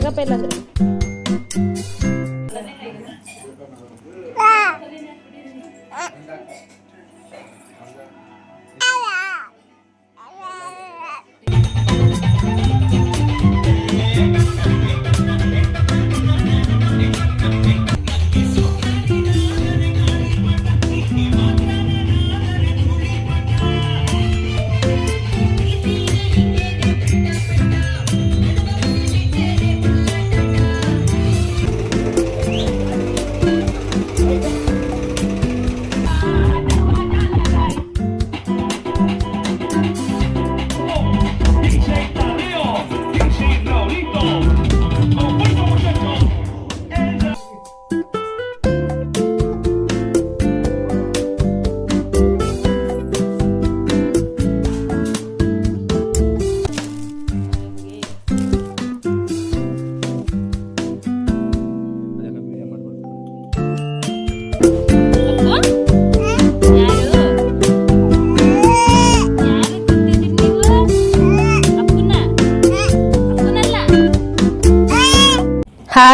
ಇಲ್ಲೇ ಮುಂದಕ್ಕಾದಾಗ ಮಡ್ಗಪ್ಪ ಇಲ್ಲ ಅಂದ್ರೆ DJ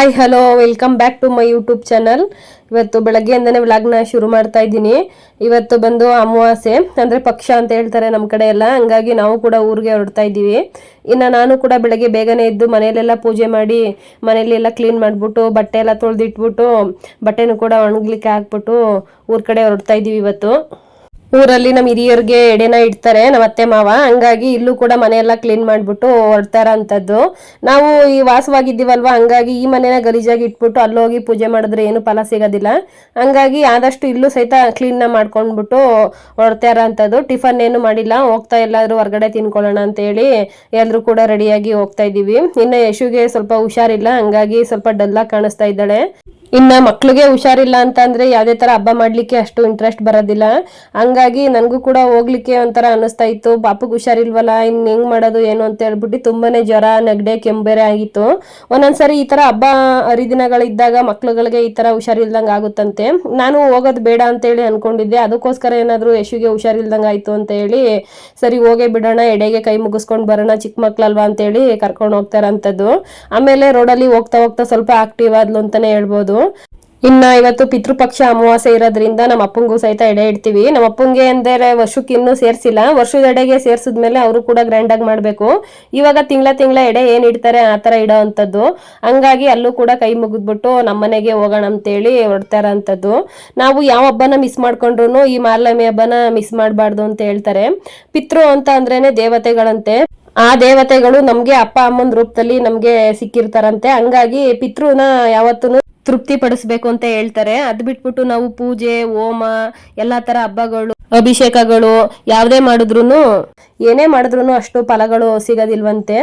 hi, hello, welcome back to my YouTube channel. ಇವತ್ತು ಬೆಳಗ್ಗೆಯಿಂದನೇ ವ್ಲಾಗ್ನ ಶುರು ಮಾಡ್ತಾ ಇದ್ದೀನಿ. ಇವತ್ತು ಬಂದು ಅಮಾವಾಸ್ಯೆ, ಅಂದರೆ ಪಕ್ಷ ಅಂತ ಹೇಳ್ತಾರೆ ನಮ್ಮ ಕಡೆ ಎಲ್ಲ. ಹಂಗಾಗಿ ನಾವು ಕೂಡ ಊರಿಗೆ ಹೊರಡ್ತಾ ಇದ್ದೀವಿ. ಇನ್ನು ನಾನು ಕೂಡ ಬೆಳಗ್ಗೆ ಬೇಗನೆ ಎದ್ದು ಮನೆಯಲ್ಲೆಲ್ಲ ಪೂಜೆ ಮಾಡಿ, ಮನೆಯಲ್ಲೆಲ್ಲ ಕ್ಲೀನ್ ಮಾಡಿಬಿಟ್ಟು, ಬಟ್ಟೆ ಎಲ್ಲ ತೊಳೆದಿಟ್ಬಿಟ್ಟು, ಬಟ್ಟೆನೂ ಕೂಡ ಒಣಗ್ಲಿಕ್ಕೆ ಹಾಕ್ಬಿಟ್ಟು ಊರ ಕಡೆ ಹೊರಡ್ತಾ ಇದ್ದೀವಿ ಇವತ್ತು. ಊರಲ್ಲಿ ನಮ್ಮ ಹಿರಿಯರಿಗೆ ಎಡೆನ ಇಡ್ತಾರೆ ನಮ್ಮ ಅತ್ತೆ ಮಾವ. ಹಂಗಾಗಿ ಇಲ್ಲೂ ಕೂಡ ಮನೆಯೆಲ್ಲ ಕ್ಲೀನ್ ಮಾಡ್ಬಿಟ್ಟು ಹೊರಡ್ತಾರ ಅಂತದ್ದು. ನಾವು ಈ ವಾಸವಾಗಿದ್ದೀವಲ್ವಾ, ಹಂಗಾಗಿ ಈ ಮನೆನ ಗಲೀಜಾಗಿ ಇಟ್ಬಿಟ್ಟು ಅಲ್ಲೋಗಿ ಪೂಜೆ ಮಾಡಿದ್ರೆ ಏನು ಫಲ ಸಿಗೋದಿಲ್ಲ. ಹಂಗಾಗಿ ಆದಷ್ಟು ಇಲ್ಲೂ ಸಹಿತ ಕ್ಲೀನ್ನ ಮಾಡ್ಕೊಂಡ್ಬಿಟ್ಟು ಹೊರಡ್ತಾರ ಅಂತದ್ದು. ಟಿಫನ್ ಏನು ಮಾಡಿಲ್ಲ, ಹೋಗ್ತಾ ಎಲ್ಲಾದರೂ ಹೊರಗಡೆ ತಿನ್ಕೊಳ್ಳೋಣ ಅಂತ ಹೇಳಿ ಎಲ್ಲರೂ ಕೂಡ ರೆಡಿಯಾಗಿ ಹೋಗ್ತಾ ಇದ್ದೀವಿ. ಇನ್ನು ಯಶುಗೆ ಸ್ವಲ್ಪ ಹುಷಾರಿಲ್ಲ, ಹಂಗಾಗಿ ಸ್ವಲ್ಪ ಡಲ್ಲಾಗಿ ಕಾಣಿಸ್ತಾ ಇದ್ದಾಳೆ. ಇನ್ನ ಮಕ್ಳಿಗೆ ಹುಷಾರಿಲ್ಲ ಅಂತ ಅಂದ್ರೆ ಯಾವ್ದೇ ತರ ಹಬ್ಬ ಮಾಡ್ಲಿಕ್ಕೆ ಅಷ್ಟು ಇಂಟ್ರೆಸ್ಟ್ ಬರೋದಿಲ್ಲ. ಹಂಗಾಗಿ ನನಗೂ ಕೂಡ ಹೋಗ್ಲಿಕ್ಕೆ ಒಂಥರ ಅನಿಸ್ತಾ ಇತ್ತು. ಪಾಪಗ್ ಹುಷಾರಿಲ್ವಲ್ಲ, ಇನ್ ಹೆಂಗ್ ಮಾಡೋದು, ಏನು ಅಂತ ಹೇಳ್ಬಿಟ್ಟು ತುಂಬಾನೇ ಜ್ವರ, ನೆಗಡೆ ಕೆಂಬೇರೆ ಆಗಿತ್ತು. ಒಂದೊಂದ್ಸರಿ ಈ ತರ ಹಬ್ಬ ಹರಿದಿನಗಳಿದ್ದಾಗ ಮಕ್ಳುಗಳಿಗೆ ಈ ತರ ಹುಷಾರಿಲ್ದಂಗ ಆಗುತ್ತಂತೆ. ನಾನು ಹೋಗೋದು ಬೇಡ ಅಂತ ಹೇಳಿ ಅನ್ಕೊಂಡಿದ್ದೆ. ಅದಕ್ಕೋಸ್ಕರ ಏನಾದ್ರು ಯಶುಗೆ ಹುಷಾರಿಲ್ದಂಗ ಆಯ್ತು ಅಂತ ಹೇಳಿ, ಸರಿ ಹೋಗೇ ಬಿಡೋಣ, ಎಡೆಗೆ ಕೈ ಮುಗಿಸ್ಕೊಂಡು ಬರೋಣ ಚಿಕ್ಕ ಮಕ್ಳಲ್ವಾ ಅಂತ ಹೇಳಿ ಕರ್ಕೊಂಡು ಹೋಗ್ತಾರಂತದ್ದು ಆಮೇಲೆ ರೋಡಲ್ಲಿ ಹೋಗ್ತಾ ಹೋಗ್ತಾ ಸ್ವಲ್ಪ ಆಕ್ಟಿವ್ ಆದ್ಲು ಅಂತಾನೆ ಹೇಳ್ಬೋದು. ಇನ್ನ ಇವತ್ತು ಪಿತೃಪಕ್ಷ ಅಮಾವಾಸ್ಯೆ ಇರೋದ್ರಿಂದ ನಮ್ಮ ಅಪ್ಪಂಗೂ ಸಹಿತ ಎಡೆ ಇಡ್ತೀವಿ. ನಮ್ಮ ಅಪ್ಪಂಗೆ ಅಂದರೆ ವರ್ಷಕ್ಕೆ ಇನ್ನೂ ಸೇರ್ಸಿಲ್ಲ. ವರ್ಷದ ಎಡೆಗೆ ಸೇರ್ಸಿದ್ಮೇಲೆ ಅವರು ಕೂಡ ಗ್ರ್ಯಾಂಡ್ ಆಗಿ ಮಾಡಬೇಕು. ಇವಾಗ ತಿಂಗಳ ತಿಂಗಳ ಎಡೆ ಏನು ಇಡ್ತಾರೆ ಆ ತರ ಇಡೋ ಅಂಥದ್ದು. ಹಂಗಾಗಿ ಅಲ್ಲೂ ಕೂಡ ಕೈ ಮುಗಿದ್ಬಿಟ್ಟು ನಮ್ಮ ಮನೆಗೆ ಹೋಗೋಣ ಅಂತೇಳಿ ಹೊರಡ್ತಾರ ಅಂಥದ್ದು. ನಾವು ಯಾವ ಹಬ್ಬನ ಮಿಸ್ ಮಾಡ್ಕೊಂಡ್ರು ಈ ಮಾರ್ಲಮಿ ಹಬ್ಬನ ಮಿಸ್ ಮಾಡಬಾರ್ದು ಅಂತ ಹೇಳ್ತಾರೆ. ಪಿತೃ ಅಂತ ಅಂದ್ರೇನೆ ದೇವತೆಗಳಂತೆ. ಆ ದೇವತೆಗಳು ನಮ್ಗೆ ಅಪ್ಪ ಅಮ್ಮನ ರೂಪದಲ್ಲಿ ನಮ್ಗೆ ಸಿಕ್ಕಿರ್ತಾರಂತೆ. ಹಂಗಾಗಿ ಪಿತೃನ ಯಾವತ್ತೂ ತೃಪ್ತಿ ಪಡಿಸ್ಬೇಕು ಅಂತ ಹೇಳ್ತಾರೆ. ಅದ್ ಬಿಟ್ಬಿಟ್ಟು ನಾವು ಪೂಜೆ, ಹೋಮ, ಎಲ್ಲಾ ತರ ಹಬ್ಬಗಳು, ಅಭಿಷೇಕಗಳು ಯಾವ್ದೇ ಮಾಡಿದ್ರು ಏನೇ ಮಾಡಿದ್ರು ಅಷ್ಟು ಫಲಗಳು ಸಿಗೋದಿಲ್ವಂತೆ.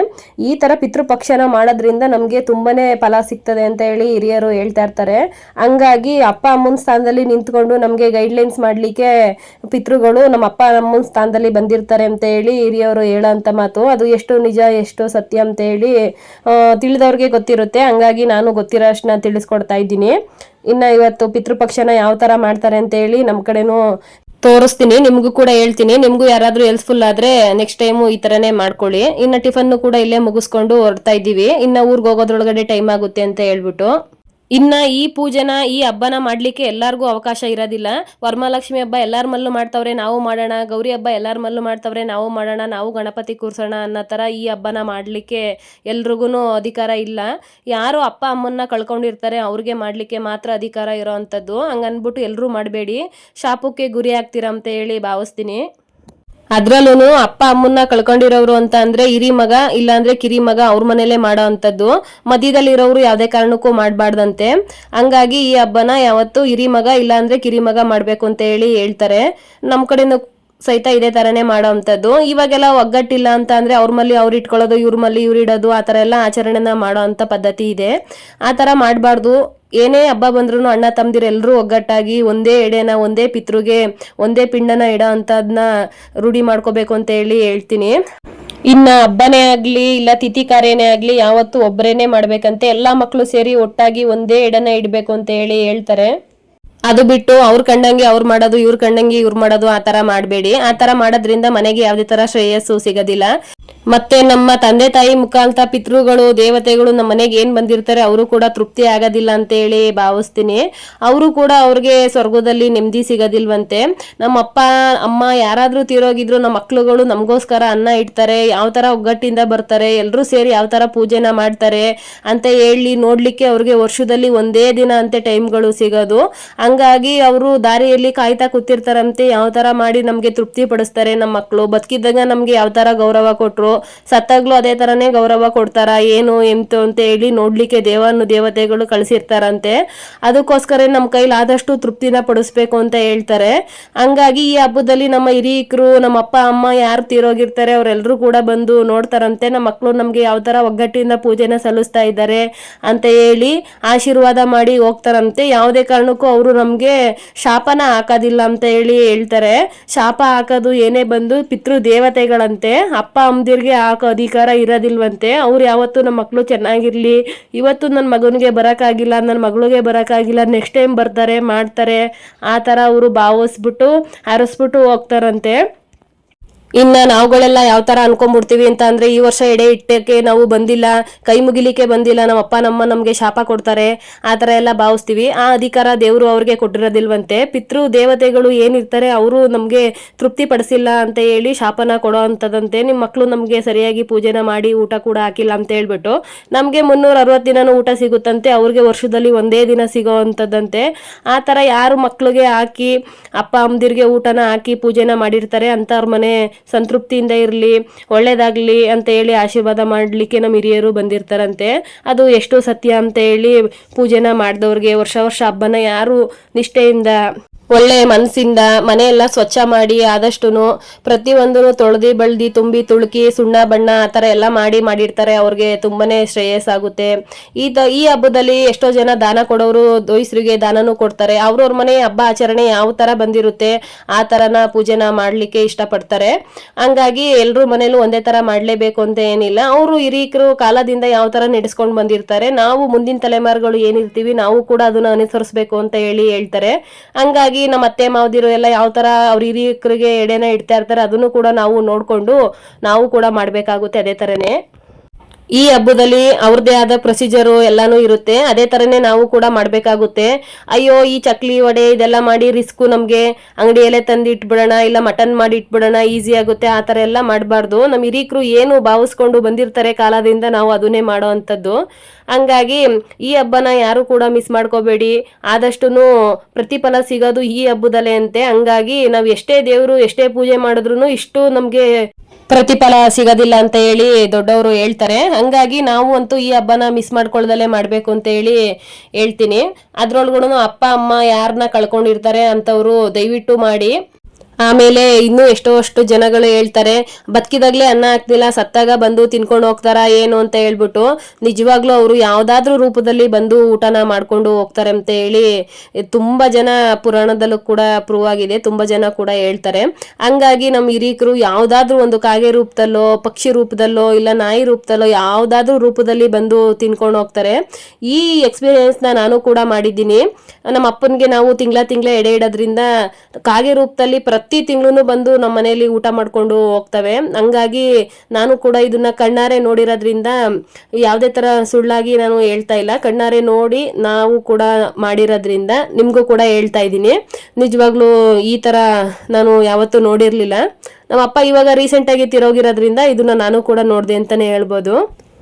ಈ ತರ ಪಿತೃಪಕ್ಷನ ಮಾಡೋದ್ರಿಂದ ನಮ್ಗೆ ತುಂಬಾನೇ ಫಲ ಸಿಗ್ತದೆ ಅಂತ ಹೇಳಿ ಹಿರಿಯರು ಹೇಳ್ತಾ ಇರ್ತಾರೆ. ಹಂಗಾಗಿ ಅಪ್ಪ ಅಮ್ಮನ ಸ್ಥಾನದಲ್ಲಿ ನಿಂತ್ಕೊಂಡು ನಮ್ಗೆ ಗೈಡ್ಲೈನ್ಸ್ ಮಾಡ್ಲಿಕ್ಕೆ ಪಿತೃಗಳು ನಮ್ಮ ಅಪ್ಪ ಅಮ್ಮನ ಸ್ಥಾನದಲ್ಲಿ ಬಂದಿರ್ತಾರೆ ಅಂತ ಹೇಳಿ ಹಿರಿಯವರು ಹೇಳೋ ಅಂತ ಮಾತು. ಅದು ಎಷ್ಟು ನಿಜ, ಎಷ್ಟು ಸತ್ಯ ಅಂತ ಹೇಳಿ ತಿಳಿದವ್ರಿಗೆ ಗೊತ್ತಿರುತ್ತೆ. ಹಂಗಾಗಿ ನಾನು ಗೊತ್ತಿರೋ ಅಷ್ಟನ್ನ ತಿಳಿಸ್ಕೊಡ್ತಾ ಇದ್ದೀನಿ. ಇನ್ನ ಇವತ್ತು ಪಿತೃಪಕ್ಷನ ಯಾವ ತರ ಮಾಡ್ತಾರೆ ಅಂತ ಹೇಳಿ ನಮ್ ಕಡೆನೂ ತೋರಿಸ್ತೀನಿ. ನಿಮ್ಗೂ ಕೂಡ ಹೇಳ್ತೀನಿ. ನಿಮ್ಗೂ ಯಾರಾದ್ರೂ ಹೆಲ್ಪ್ಫುಲ್ ಆದ್ರೆ ನೆಕ್ಸ್ಟ್ ಟೈಮು ಈ ತರನೇ ಮಾಡ್ಕೊಳ್ಳಿ. ಇನ್ನ ಟಿಫನ್ ಕೂಡ ಇಲ್ಲೇ ಮುಗಿಸ್ಕೊಂಡು ಹೊರಡ್ತಾ ಇದ್ದೀವಿ. ಇನ್ನ ಊರ್ಗ್ ಹೋಗೋದ್ರೊಳಗಡೆ ಟೈಮ್ ಆಗುತ್ತೆ ಅಂತ ಹೇಳ್ಬಿಟ್ಟು. ಇನ್ನ ಈ ಪೂಜೆನ, ಈ ಹಬ್ಬನ ಮಾಡ್ಲಿಕ್ಕೆ ಎಲ್ಲಾರ್ಗೂ ಅವಕಾಶ ಇರೋದಿಲ್ಲ. ವರಮಹಾಲಕ್ಷ್ಮಿ ಹಬ್ಬ ಎಲ್ಲಾರ ಮಲ್ಲು ಮಾಡ್ತವ್ರೆ, ನಾವು ಮಾಡೋಣ. ಗೌರಿ ಹಬ್ಬ ಎಲ್ಲಾರ ಮಲ್ಲು ಮಾಡ್ತಾವ್ರೆ, ನಾವು ಮಾಡೋಣ. ನಾವು ಗಣಪತಿ ಕೂರ್ಸೋಣ ಅನ್ನೋ ಥರ ಈ ಹಬ್ಬನ ಮಾಡಲಿಕ್ಕೆ ಎಲ್ರಿಗೂ ಅಧಿಕಾರ ಇಲ್ಲ. ಯಾರು ಅಪ್ಪ, ಅಮ್ಮನ್ನ ಕಳ್ಕೊಂಡಿರ್ತಾರೆ, ಅವ್ರಿಗೆ ಮಾಡಲಿಕ್ಕೆ ಮಾತ್ರ ಅಧಿಕಾರ ಇರೋ ಅಂಥದ್ದು ಹಂಗನ್ಬಿಟ್ಟು ಎಲ್ಲರೂ ಮಾಡಬೇಡಿ. ಶಾಪಕ್ಕೆ ಗುರಿ ಆಗ್ತೀರಾ ಅಂತ ಹೇಳಿ ಭಾವಿಸ್ತೀನಿ. ಅದ್ರಲ್ಲೂ ಅಪ್ಪ ಅಮ್ಮನ್ನ ಕಳ್ಕೊಂಡಿರೋರು ಅಂತ ಅಂದ್ರೆ ಹಿರಿ ಮಗ, ಇಲ್ಲಾಂದ್ರೆ ಕಿರಿ ಮಗ ಅವ್ರ ಮನೇಲೆ ಮಾಡೋ ಅಂತದ್ದು ಮಧ್ಯದಲ್ಲಿರೋರು ಯಾವ್ದೇ ಕಾರಣಕ್ಕೂ ಮಾಡಬಾರ್ದಂತೆ. ಹಂಗಾಗಿ ಈ ಹಬ್ಬನ ಯಾವತ್ತು ಹಿರಿ ಮಗ, ಇಲ್ಲಾಂದ್ರೆ ಕಿರಿ ಮಗ ಮಾಡ್ಬೇಕು ಅಂತ ಹೇಳಿ ಹೇಳ್ತಾರೆ. ನಮ್ ಕಡೆನೂ ಸಹಿತ ಇದೇ ತರನೇ ಮಾಡೋ ಅಂಥದ್ದು. ಇವಾಗೆಲ್ಲ ಒಗ್ಗಟ್ಟಿಲ್ಲ ಅಂತ ಅಂದ್ರೆ ಅವ್ರ ಮಲ್ಲಿ ಅವ್ರು ಇಟ್ಕೊಳ್ಳೋದು, ಇವ್ರ ಮಲ್ಲಿ ಇವ್ರು ಇಡೋದು, ಆ ಥರ ಎಲ್ಲ ಆಚರಣೆನ ಮಾಡೋ ಅಂತ ಪದ್ಧತಿ ಇದೆ. ಆ ಥರ ಮಾಡಬಾರ್ದು. ಏನೇ ಹಬ್ಬ ಬಂದ್ರು ಅಣ್ಣ ತಮ್ಮದಿರು ಎಲ್ಲರೂ ಒಗ್ಗಟ್ಟಾಗಿ ಒಂದೇ ಎಡೆನ, ಒಂದೇ ಪಿತೃಗೆ, ಒಂದೇ ಪಿಂಡನ ಇಡೋ ಅಂತದನ್ನ ರೂಢಿ ಮಾಡ್ಕೋಬೇಕು ಅಂತ ಹೇಳಿ ಹೇಳ್ತೀನಿ. ಇನ್ನ ಹಬ್ಬನೇ ಆಗ್ಲಿ, ಇಲ್ಲ ತಿಥಿ ಕಾರ್ಯನೇ ಆಗ್ಲಿ, ಯಾವತ್ತು ಒಬ್ಬರೇನೆ ಮಾಡ್ಬೇಕಂತೆ. ಎಲ್ಲಾ ಮಕ್ಕಳು ಸೇರಿ ಒಟ್ಟಾಗಿ ಒಂದೇ ಎಡನ ಇಡ್ಬೇಕು ಅಂತ ಹೇಳಿ ಹೇಳ್ತಾರೆ. ಅದು ಬಿಟ್ಟು ಅವ್ರ ಕಂಡಂಗೆ ಅವ್ರು ಮಾಡೋದು, ಇವ್ರ ಕಂಡಂಗೆ ಇವ್ರು ಮಾಡೋದು ಆ ತರ ಮಾಡಬೇಡಿ. ಆ ತರ ಮಾಡೋದ್ರಿಂದ ಮನೆಗೆ ಯಾವುದೇ ತರ ಶ್ರೇಯಸ್ಸು ಸಿಗೋದಿಲ್ಲ. ಮತ್ತೆ ನಮ್ಮ ತಂದೆ ತಾಯಿ ಮುಖಾಂತ ಪಿತೃಗಳು, ದೇವತೆಗಳು ನಮ್ಮ ಮನೆಗೆ ಏನ್ ಬಂದಿರ್ತಾರೆ ಅವರು ಕೂಡ ತೃಪ್ತಿ ಆಗೋದಿಲ್ಲ ಅಂತ ಹೇಳಿ ಭಾವಿಸ್ತೀನಿ. ಅವರು ಕೂಡ ಅವ್ರಿಗೆ ಸ್ವರ್ಗದಲ್ಲಿ ನೆಮ್ಮದಿ ಸಿಗೋದಿಲ್ವಂತೆ. ನಮ್ಮ ಅಪ್ಪ, ಅಮ್ಮ ಯಾರಾದ್ರೂ ತೀರೋಗಿದ್ರು ನಮ್ಮ ಮಕ್ಳುಗಳು ನಮಗೋಸ್ಕರ ಅನ್ನ ಇಡ್ತಾರೆ, ಯಾವ ತರ ಒಗ್ಗಟ್ಟಿಂದ ಬರ್ತಾರೆ ಎಲ್ಲರೂ ಸೇರಿ ಯಾವ ತರ ಪೂಜೆನ ಮಾಡ್ತಾರೆ ಅಂತ ಹೇಳಿ ನೋಡ್ಲಿಕ್ಕೆ ಅವ್ರಿಗೆ ವರ್ಷದಲ್ಲಿ ಒಂದೇ ದಿನ ಅಂತೆ ಟೈಮ್ಗಳು ಸಿಗೋದು. ಹಂಗಾಗಿ ಅವರು ದಾರಿಯಲ್ಲಿ ಕಾಯ್ತಾ ಕೂತಿರ್ತಾರಂತೆ. ಯಾವ ತರ ಮಾಡಿ ನಮ್ಗೆ ತೃಪ್ತಿ ಪಡಿಸ್ತಾರೆ ನಮ್ಮ ಮಕ್ಕಳು ಬದುಕಿದ್ದಾಗ ನಮ್ಗೆ ಯಾವ ತರ ಗೌರವ ಕೊಟ್ರು? ಸತ್ತಾಗ್ಲೂ ಅದೇ ತರನೇ ಗೌರವ ಕೊಡ್ತಾರ? ಏನು, ಎಂತು ಅಂತ ಹೇಳಿ ನೋಡ್ಲಿಕ್ಕೆ ದೇವನು ದೇವತೆಗಳು ಕಳಿಸಿರ್ತಾರಂತೆ. ಅದಕ್ಕೋಸ್ಕರ ನಮ್ಮ ಕೈಲಿ ಆದಷ್ಟು ತೃಪ್ತಿನ ಪಡಿಸ್ಬೇಕು ಅಂತ ಹೇಳ್ತಾರೆ. ಹಂಗಾಗಿ ಈ ಹಬ್ಬದಲ್ಲಿ ನಮ್ಮ ಹಿರಿಯಕರು, ನಮ್ಮ ಅಪ್ಪ, ಅಮ್ಮ ಯಾರು ತೀರೋಗಿರ್ತಾರೆ ಅವರೆಲ್ಲರೂ ಕೂಡ ಬಂದು ನೋಡ್ತಾರಂತೆ. ನಮ್ಮ ಮಕ್ಕಳು ನಮ್ಗೆ ಯಾವ ತರ ಒಗ್ಗಟ್ಟಿಂದ ಪೂಜೆನ ಸಲ್ಲಿಸ್ತಾ ಇದ್ದಾರೆ ಅಂತ ಹೇಳಿ ಆಶೀರ್ವಾದ ಮಾಡಿ ಹೋಗ್ತಾರಂತೆ. ಯಾವುದೇ ಕಾರಣಕ್ಕೂ ಅವರು ನಮ್ಗೆ ಶಾಪನ ಹಾಕೋದಿಲ್ಲ ಅಂತ ಹೇಳಿ ಹೇಳ್ತಾರೆ. ಶಾಪ ಹಾಕೋದು ಏನೇ ಬಂದು ಪಿತೃ ದೇವತೆಗಳಂತೆ, ಅಪ್ಪ ಅಮ್ಮದಿರ್ಗೆ ಹಾಕೋ ಅಧಿಕಾರ ಇರೋದಿಲ್ವಂತೆ. ಅವ್ರು ಯಾವತ್ತು ನಮ್ಮ ಮಕ್ಕಳು ಚೆನ್ನಾಗಿರಲಿ. ಇವತ್ತು ನನ್ನ ಮಗನಿಗೆ ಬರೋಕ್ಕಾಗಿಲ್ಲ ನನ್ನ ಮಗಳಿಗೆ ಬರೋಕ್ಕಾಗಿಲ್ಲ ನೆಕ್ಸ್ಟ್ ಟೈಮ್ ಬರ್ತಾರೆ, ಮಾಡ್ತಾರೆ. ಆ ಥರ ಅವರು ಭಾವಿಸ್ಬಿಟ್ಟು ಹರಸ್ಬಿಟ್ಟು ಹೋಗ್ತಾರಂತೆ. ಇನ್ನ ನಾವುಗಳೆಲ್ಲ ಯಾವ ತರ ಅನ್ಕೊಂಡ್ಬಿಡ್ತೀವಿ ಅಂತ ಅಂದ್ರೆ ಈ ವರ್ಷ ಎಡೆ ಇಟ್ಟಕ್ಕೆ ನಾವು ಬಂದಿಲ್ಲ, ಕೈ ಮುಗಿಲಿಕ್ಕೆ ಬಂದಿಲ್ಲ, ನಮ್ಮ ಅಪ್ಪ ನಮ್ಮ ನಮ್ಗೆ ಶಾಪ ಕೊಡ್ತಾರೆ, ಆ ತರ ಎಲ್ಲ ಭಾವಿಸ್ತೀವಿ. ಆ ಅಧಿಕಾರ ದೇವರು ಅವ್ರಿಗೆ ಕೊಟ್ಟಿರೋದಿಲ್ವಂತೆ. ಪಿತೃ ದೇವತೆಗಳು ಏನಿರ್ತಾರೆ ಅವರು ನಮ್ಗೆ ತೃಪ್ತಿ ಪಡಿಸಿಲ್ಲ ಅಂತ ಹೇಳಿ ಶಾಪನ ಕೊಡೋ ಅಂತದಂತೆ ನಿಮ್ಮ ಮಕ್ಕಳು ನಮ್ಗೆ ಸರಿಯಾಗಿ ಪೂಜೆನ ಮಾಡಿ ಊಟ ಕೂಡ ಹಾಕಿಲ್ಲ ಅಂತ ಹೇಳ್ಬಿಟ್ಟು ನಮ್ಗೆ ಮುನ್ನೂರ ಅರವತ್ತು ದಿನನೂ ಊಟ ಸಿಗುತ್ತಂತೆ, ಅವ್ರಿಗೆ ವರ್ಷದಲ್ಲಿ ಒಂದೇ ದಿನ ಸಿಗೋ ಅಂತದಂತೆ. ಆ ತರ ಯಾರು ಮಕ್ಳಿಗೆ ಹಾಕಿ ಅಪ್ಪ ಅಮ್ಮದಿರ್ಗೆ ಊಟನ ಹಾಕಿ ಪೂಜೆನ ಮಾಡಿರ್ತಾರೆ ಅಂತ ಅವ್ರ ಮನೆ ಸಂತೃಪ್ತಿಯಿಂದ ಇರಲಿ, ಒಳ್ಳೇದಾಗಲಿ ಅಂತ ಹೇಳಿ ಆಶೀರ್ವಾದ ಮಾಡಲಿಕ್ಕೆ ನಮ್ಮ ಹಿರಿಯರು ಬಂದಿರ್ತಾರಂತೆ. ಅದು ಎಷ್ಟು ಸತ್ಯ ಅಂತ ಹೇಳಿ ಪೂಜೆನ ಮಾಡಿದವ್ರಿಗೆ ವರ್ಷ ವರ್ಷ ಹಬ್ಬನ ಯಾರು ನಿಷ್ಠೆಯಿಂದ ಒಳ್ಳೆ ಮನಸ್ಸಿಂದ ಮನೆಯೆಲ್ಲ ಸ್ವಚ್ಛ ಮಾಡಿ ಆದಷ್ಟು ಪ್ರತಿಯೊಂದೂ ತೊಳೆದಿ ಬಳ್ದಿ ತುಂಬಿ ತುಳುಕಿ ಸುಣ್ಣ ಬಣ್ಣ ಆ ಥರ ಎಲ್ಲ ಮಾಡಿ ಮಾಡಿರ್ತಾರೆ, ಅವ್ರಿಗೆ ತುಂಬಾನೇ ಶ್ರೇಯಸ್ಸಾಗುತ್ತೆ. ಈ ತ, ಈ ಹಬ್ಬದಲ್ಲಿ ಎಷ್ಟೋ ಜನ ದಾನ ಕೊಡೋರು ದೋಯಿಸ್ರಿಗೆ ದಾನನೂ ಕೊಡ್ತಾರೆ. ಅವ್ರವ್ರ ಮನೆ ಹಬ್ಬ ಆಚರಣೆ ಯಾವ ಥರ ಬಂದಿರುತ್ತೆ, ಆ ಥರನ ಪೂಜೆನ ಮಾಡಲಿಕ್ಕೆ ಇಷ್ಟಪಡ್ತಾರೆ. ಹಂಗಾಗಿ ಎಲ್ಲರೂ ಮನೇಲೂ ಒಂದೇ ಥರ ಮಾಡಲೇಬೇಕು ಅಂತ ಏನಿಲ್ಲ. ಅವರು ಹಿರಿಯಕರು ಕಾಲದಿಂದ ಯಾವ ಥರ ನಡೆಸ್ಕೊಂಡು ಬಂದಿರ್ತಾರೆ, ನಾವು ಮುಂದಿನ ತಲೆಮಾರುಗಳು ಏನಿರ್ತೀವಿ, ನಾವು ಕೂಡ ಅದನ್ನು ಅನುಸರಿಸ್ಬೇಕು ಅಂತ ಹೇಳಿ ಹೇಳ್ತಾರೆ. ಹಂಗಾಗಿ ನಮ್ಮ ಅತ್ತೆ ಮಾವದಿರು ಎಲ್ಲ ಯಾವ ತರ ಅವ್ರ ಹಿರಿಯಕರಿಗೆ ಎಡೆನ ಇಡ್ತಾ ಇರ್ತಾರೆ, ಅದನ್ನು ಕೂಡ ನಾವು ನೋಡ್ಕೊಂಡು ನಾವು ಕೂಡ ಮಾಡ್ಬೇಕಾಗುತ್ತೆ ಅದೇ ತರನೇ. ಈ ಹಬ್ಬದಲ್ಲಿ ಅವ್ರದ್ದೇ ಆದ ಪ್ರೊಸೀಜರು ಎಲ್ಲಾನು ಇರುತ್ತೆ. ಅದೇ ತರನೇ ನಾವು ಕೂಡ ಮಾಡಬೇಕಾಗುತ್ತೆ. ಅಯ್ಯೋ, ಈ ಚಕ್ಲಿ ವಡೆ ಇದೆಲ್ಲ ಮಾಡಿ ರಿಸ್ಕು ನಮಗೆ ಅಂಗಡಿಯಲ್ಲೇ ತಂದು ಇಟ್ಬಿಡೋಣ, ಇಲ್ಲ ಮಟನ್ ಮಾಡಿ ಇಟ್ಬಿಡೋಣ ಈಸಿ ಆಗುತ್ತೆ, ಆ ಥರ ಎಲ್ಲ ಮಾಡಬಾರ್ದು. ನಮ್ಮ ಹಿರೀಕರು ಏನು ಭಾವಿಸ್ಕೊಂಡು ಬಂದಿರ್ತಾರೆ ಕಾಲದಿಂದ ನಾವು ಅದನ್ನೇ ಮಾಡೋ ಅಂಥದ್ದು. ಹಂಗಾಗಿ ಈ ಹಬ್ಬನ ಯಾರು ಕೂಡ ಮಿಸ್ ಮಾಡ್ಕೋಬೇಡಿ. ಆದಷ್ಟು ಪ್ರತಿಫಲ ಸಿಗೋದು ಈ ಹಬ್ಬದಲ್ಲೇ ಅಂತೆ. ಹಂಗಾಗಿ ನಾವು ಎಷ್ಟೇ ದೇವರು ಎಷ್ಟೇ ಪೂಜೆ ಮಾಡಿದ್ರು ಇಷ್ಟು ನಮಗೆ ಪ್ರತಿಫಲ ಸಿಗೋದಿಲ್ಲ ಅಂತ ಹೇಳಿ ದೊಡ್ಡವರು ಹೇಳ್ತಾರೆ. ಹಂಗಾಗಿ ನಾವು ಅಂತೂ ಈ ಹಬ್ಬನ ಮಿಸ್ ಮಾಡ್ಕೊಳ್ದಲ್ಲೇ ಮಾಡಬೇಕು ಅಂತ ಹೇಳಿ ಹೇಳ್ತೀನಿ. ಅದ್ರೊಳಗೂ ಅಪ್ಪ, ಅಮ್ಮ ಯಾರನ್ನ ಕಳ್ಕೊಂಡಿರ್ತಾರೆ ಅಂತವ್ರು ದಯವಿಟ್ಟು ಮಾಡಿ. ಆಮೇಲೆ ಇನ್ನೂ ಎಷ್ಟೋ ಅಷ್ಟು ಜನಗಳು ಹೇಳ್ತಾರೆ, ಬದುಕಿದಾಗ್ಲೇ ಅನ್ನ ಹಾಕ್ತಿಲ್ಲ, ಸತ್ತಾಗ ಬಂದು ತಿನ್ಕೊಂಡು ಹೋಗ್ತಾರ, ಏನು ಅಂತ ಹೇಳ್ಬಿಟ್ಟು ನಿಜವಾಗ್ಲೂ ಅವರು ಯಾವ್ದಾದ್ರೂ ರೂಪದಲ್ಲಿ ಬಂದು ಊಟನ ಮಾಡ್ಕೊಂಡು ಹೋಗ್ತಾರೆ ಅಂತ ಹೇಳಿ ತುಂಬಾ ಜನ ಪುರಾಣದಲ್ಲೂ ಕೂಡ ಪ್ರೂವ್ ಆಗಿದೆ, ತುಂಬಾ ಜನ ಕೂಡ ಹೇಳ್ತಾರೆ. ಹಂಗಾಗಿ ನಮ್ಮ ಹಿರೀಕರು ಯಾವ್ದಾದ್ರೂ ಒಂದು ಕಾಗೆ ರೂಪದಲ್ಲೋ, ಪಕ್ಷಿ ರೂಪದಲ್ಲೋ, ಇಲ್ಲ ನಾಯಿ ರೂಪದಲ್ಲೋ ಯಾವ್ದಾದ್ರೂ ರೂಪದಲ್ಲಿ ಬಂದು ತಿನ್ಕೊಂಡು ಹೋಗ್ತಾರೆ. ಈ ಎಕ್ಸ್ಪೀರಿಯನ್ಸ್ನ ನಾನು ಕೂಡ ಮಾಡಿದ್ದೀನಿ. ನಮ್ಮ ಅಪ್ಪನಿಗೆ ನಾವು ತಿಂಗಳ ತಿಂಗಳ ಎಡೆ ಇಡೋದ್ರಿಂದ ಕಾಗೆ ರೂಪದಲ್ಲಿ ಪ್ರತಿ ತಿಂಗಳು ಬಂದು ನಮ್ಮ ಮನೆಯಲ್ಲಿ ಊಟ ಮಾಡ್ಕೊಂಡು ಹೋಗ್ತವೆ. ಹಂಗಾಗಿ ನಾನು ಕೂಡ ಇದನ್ನ ಕಣ್ಣಾರೆ ನೋಡಿರೋದ್ರಿಂದ ಯಾವುದೇ ತರ ಸುಳ್ಳಾಗಿ ನಾನು ಹೇಳ್ತಾ ಇಲ್ಲ. ಕಣ್ಣಾರೆ ನೋಡಿ ನಾವು ಕೂಡ ಮಾಡಿರೋದ್ರಿಂದ ನಿಮಗೂ ಕೂಡ ಹೇಳ್ತಾ ಇದ್ದೀನಿ. ನಿಜವಾಗ್ಲೂ ಈ ತರ ನಾನು ಯಾವತ್ತೂ ನೋಡಿರ್ಲಿಲ್ಲ. ನಮ್ಮ ಅಪ್ಪ ಇವಾಗ ರೀಸೆಂಟಾಗಿ ತಿರೋಗಿರೋದ್ರಿಂದ ಇದನ್ನ ನಾನು ಕೂಡ ನೋಡಿದೆ ಅಂತಾನೆ ಹೇಳ್ಬೋದು.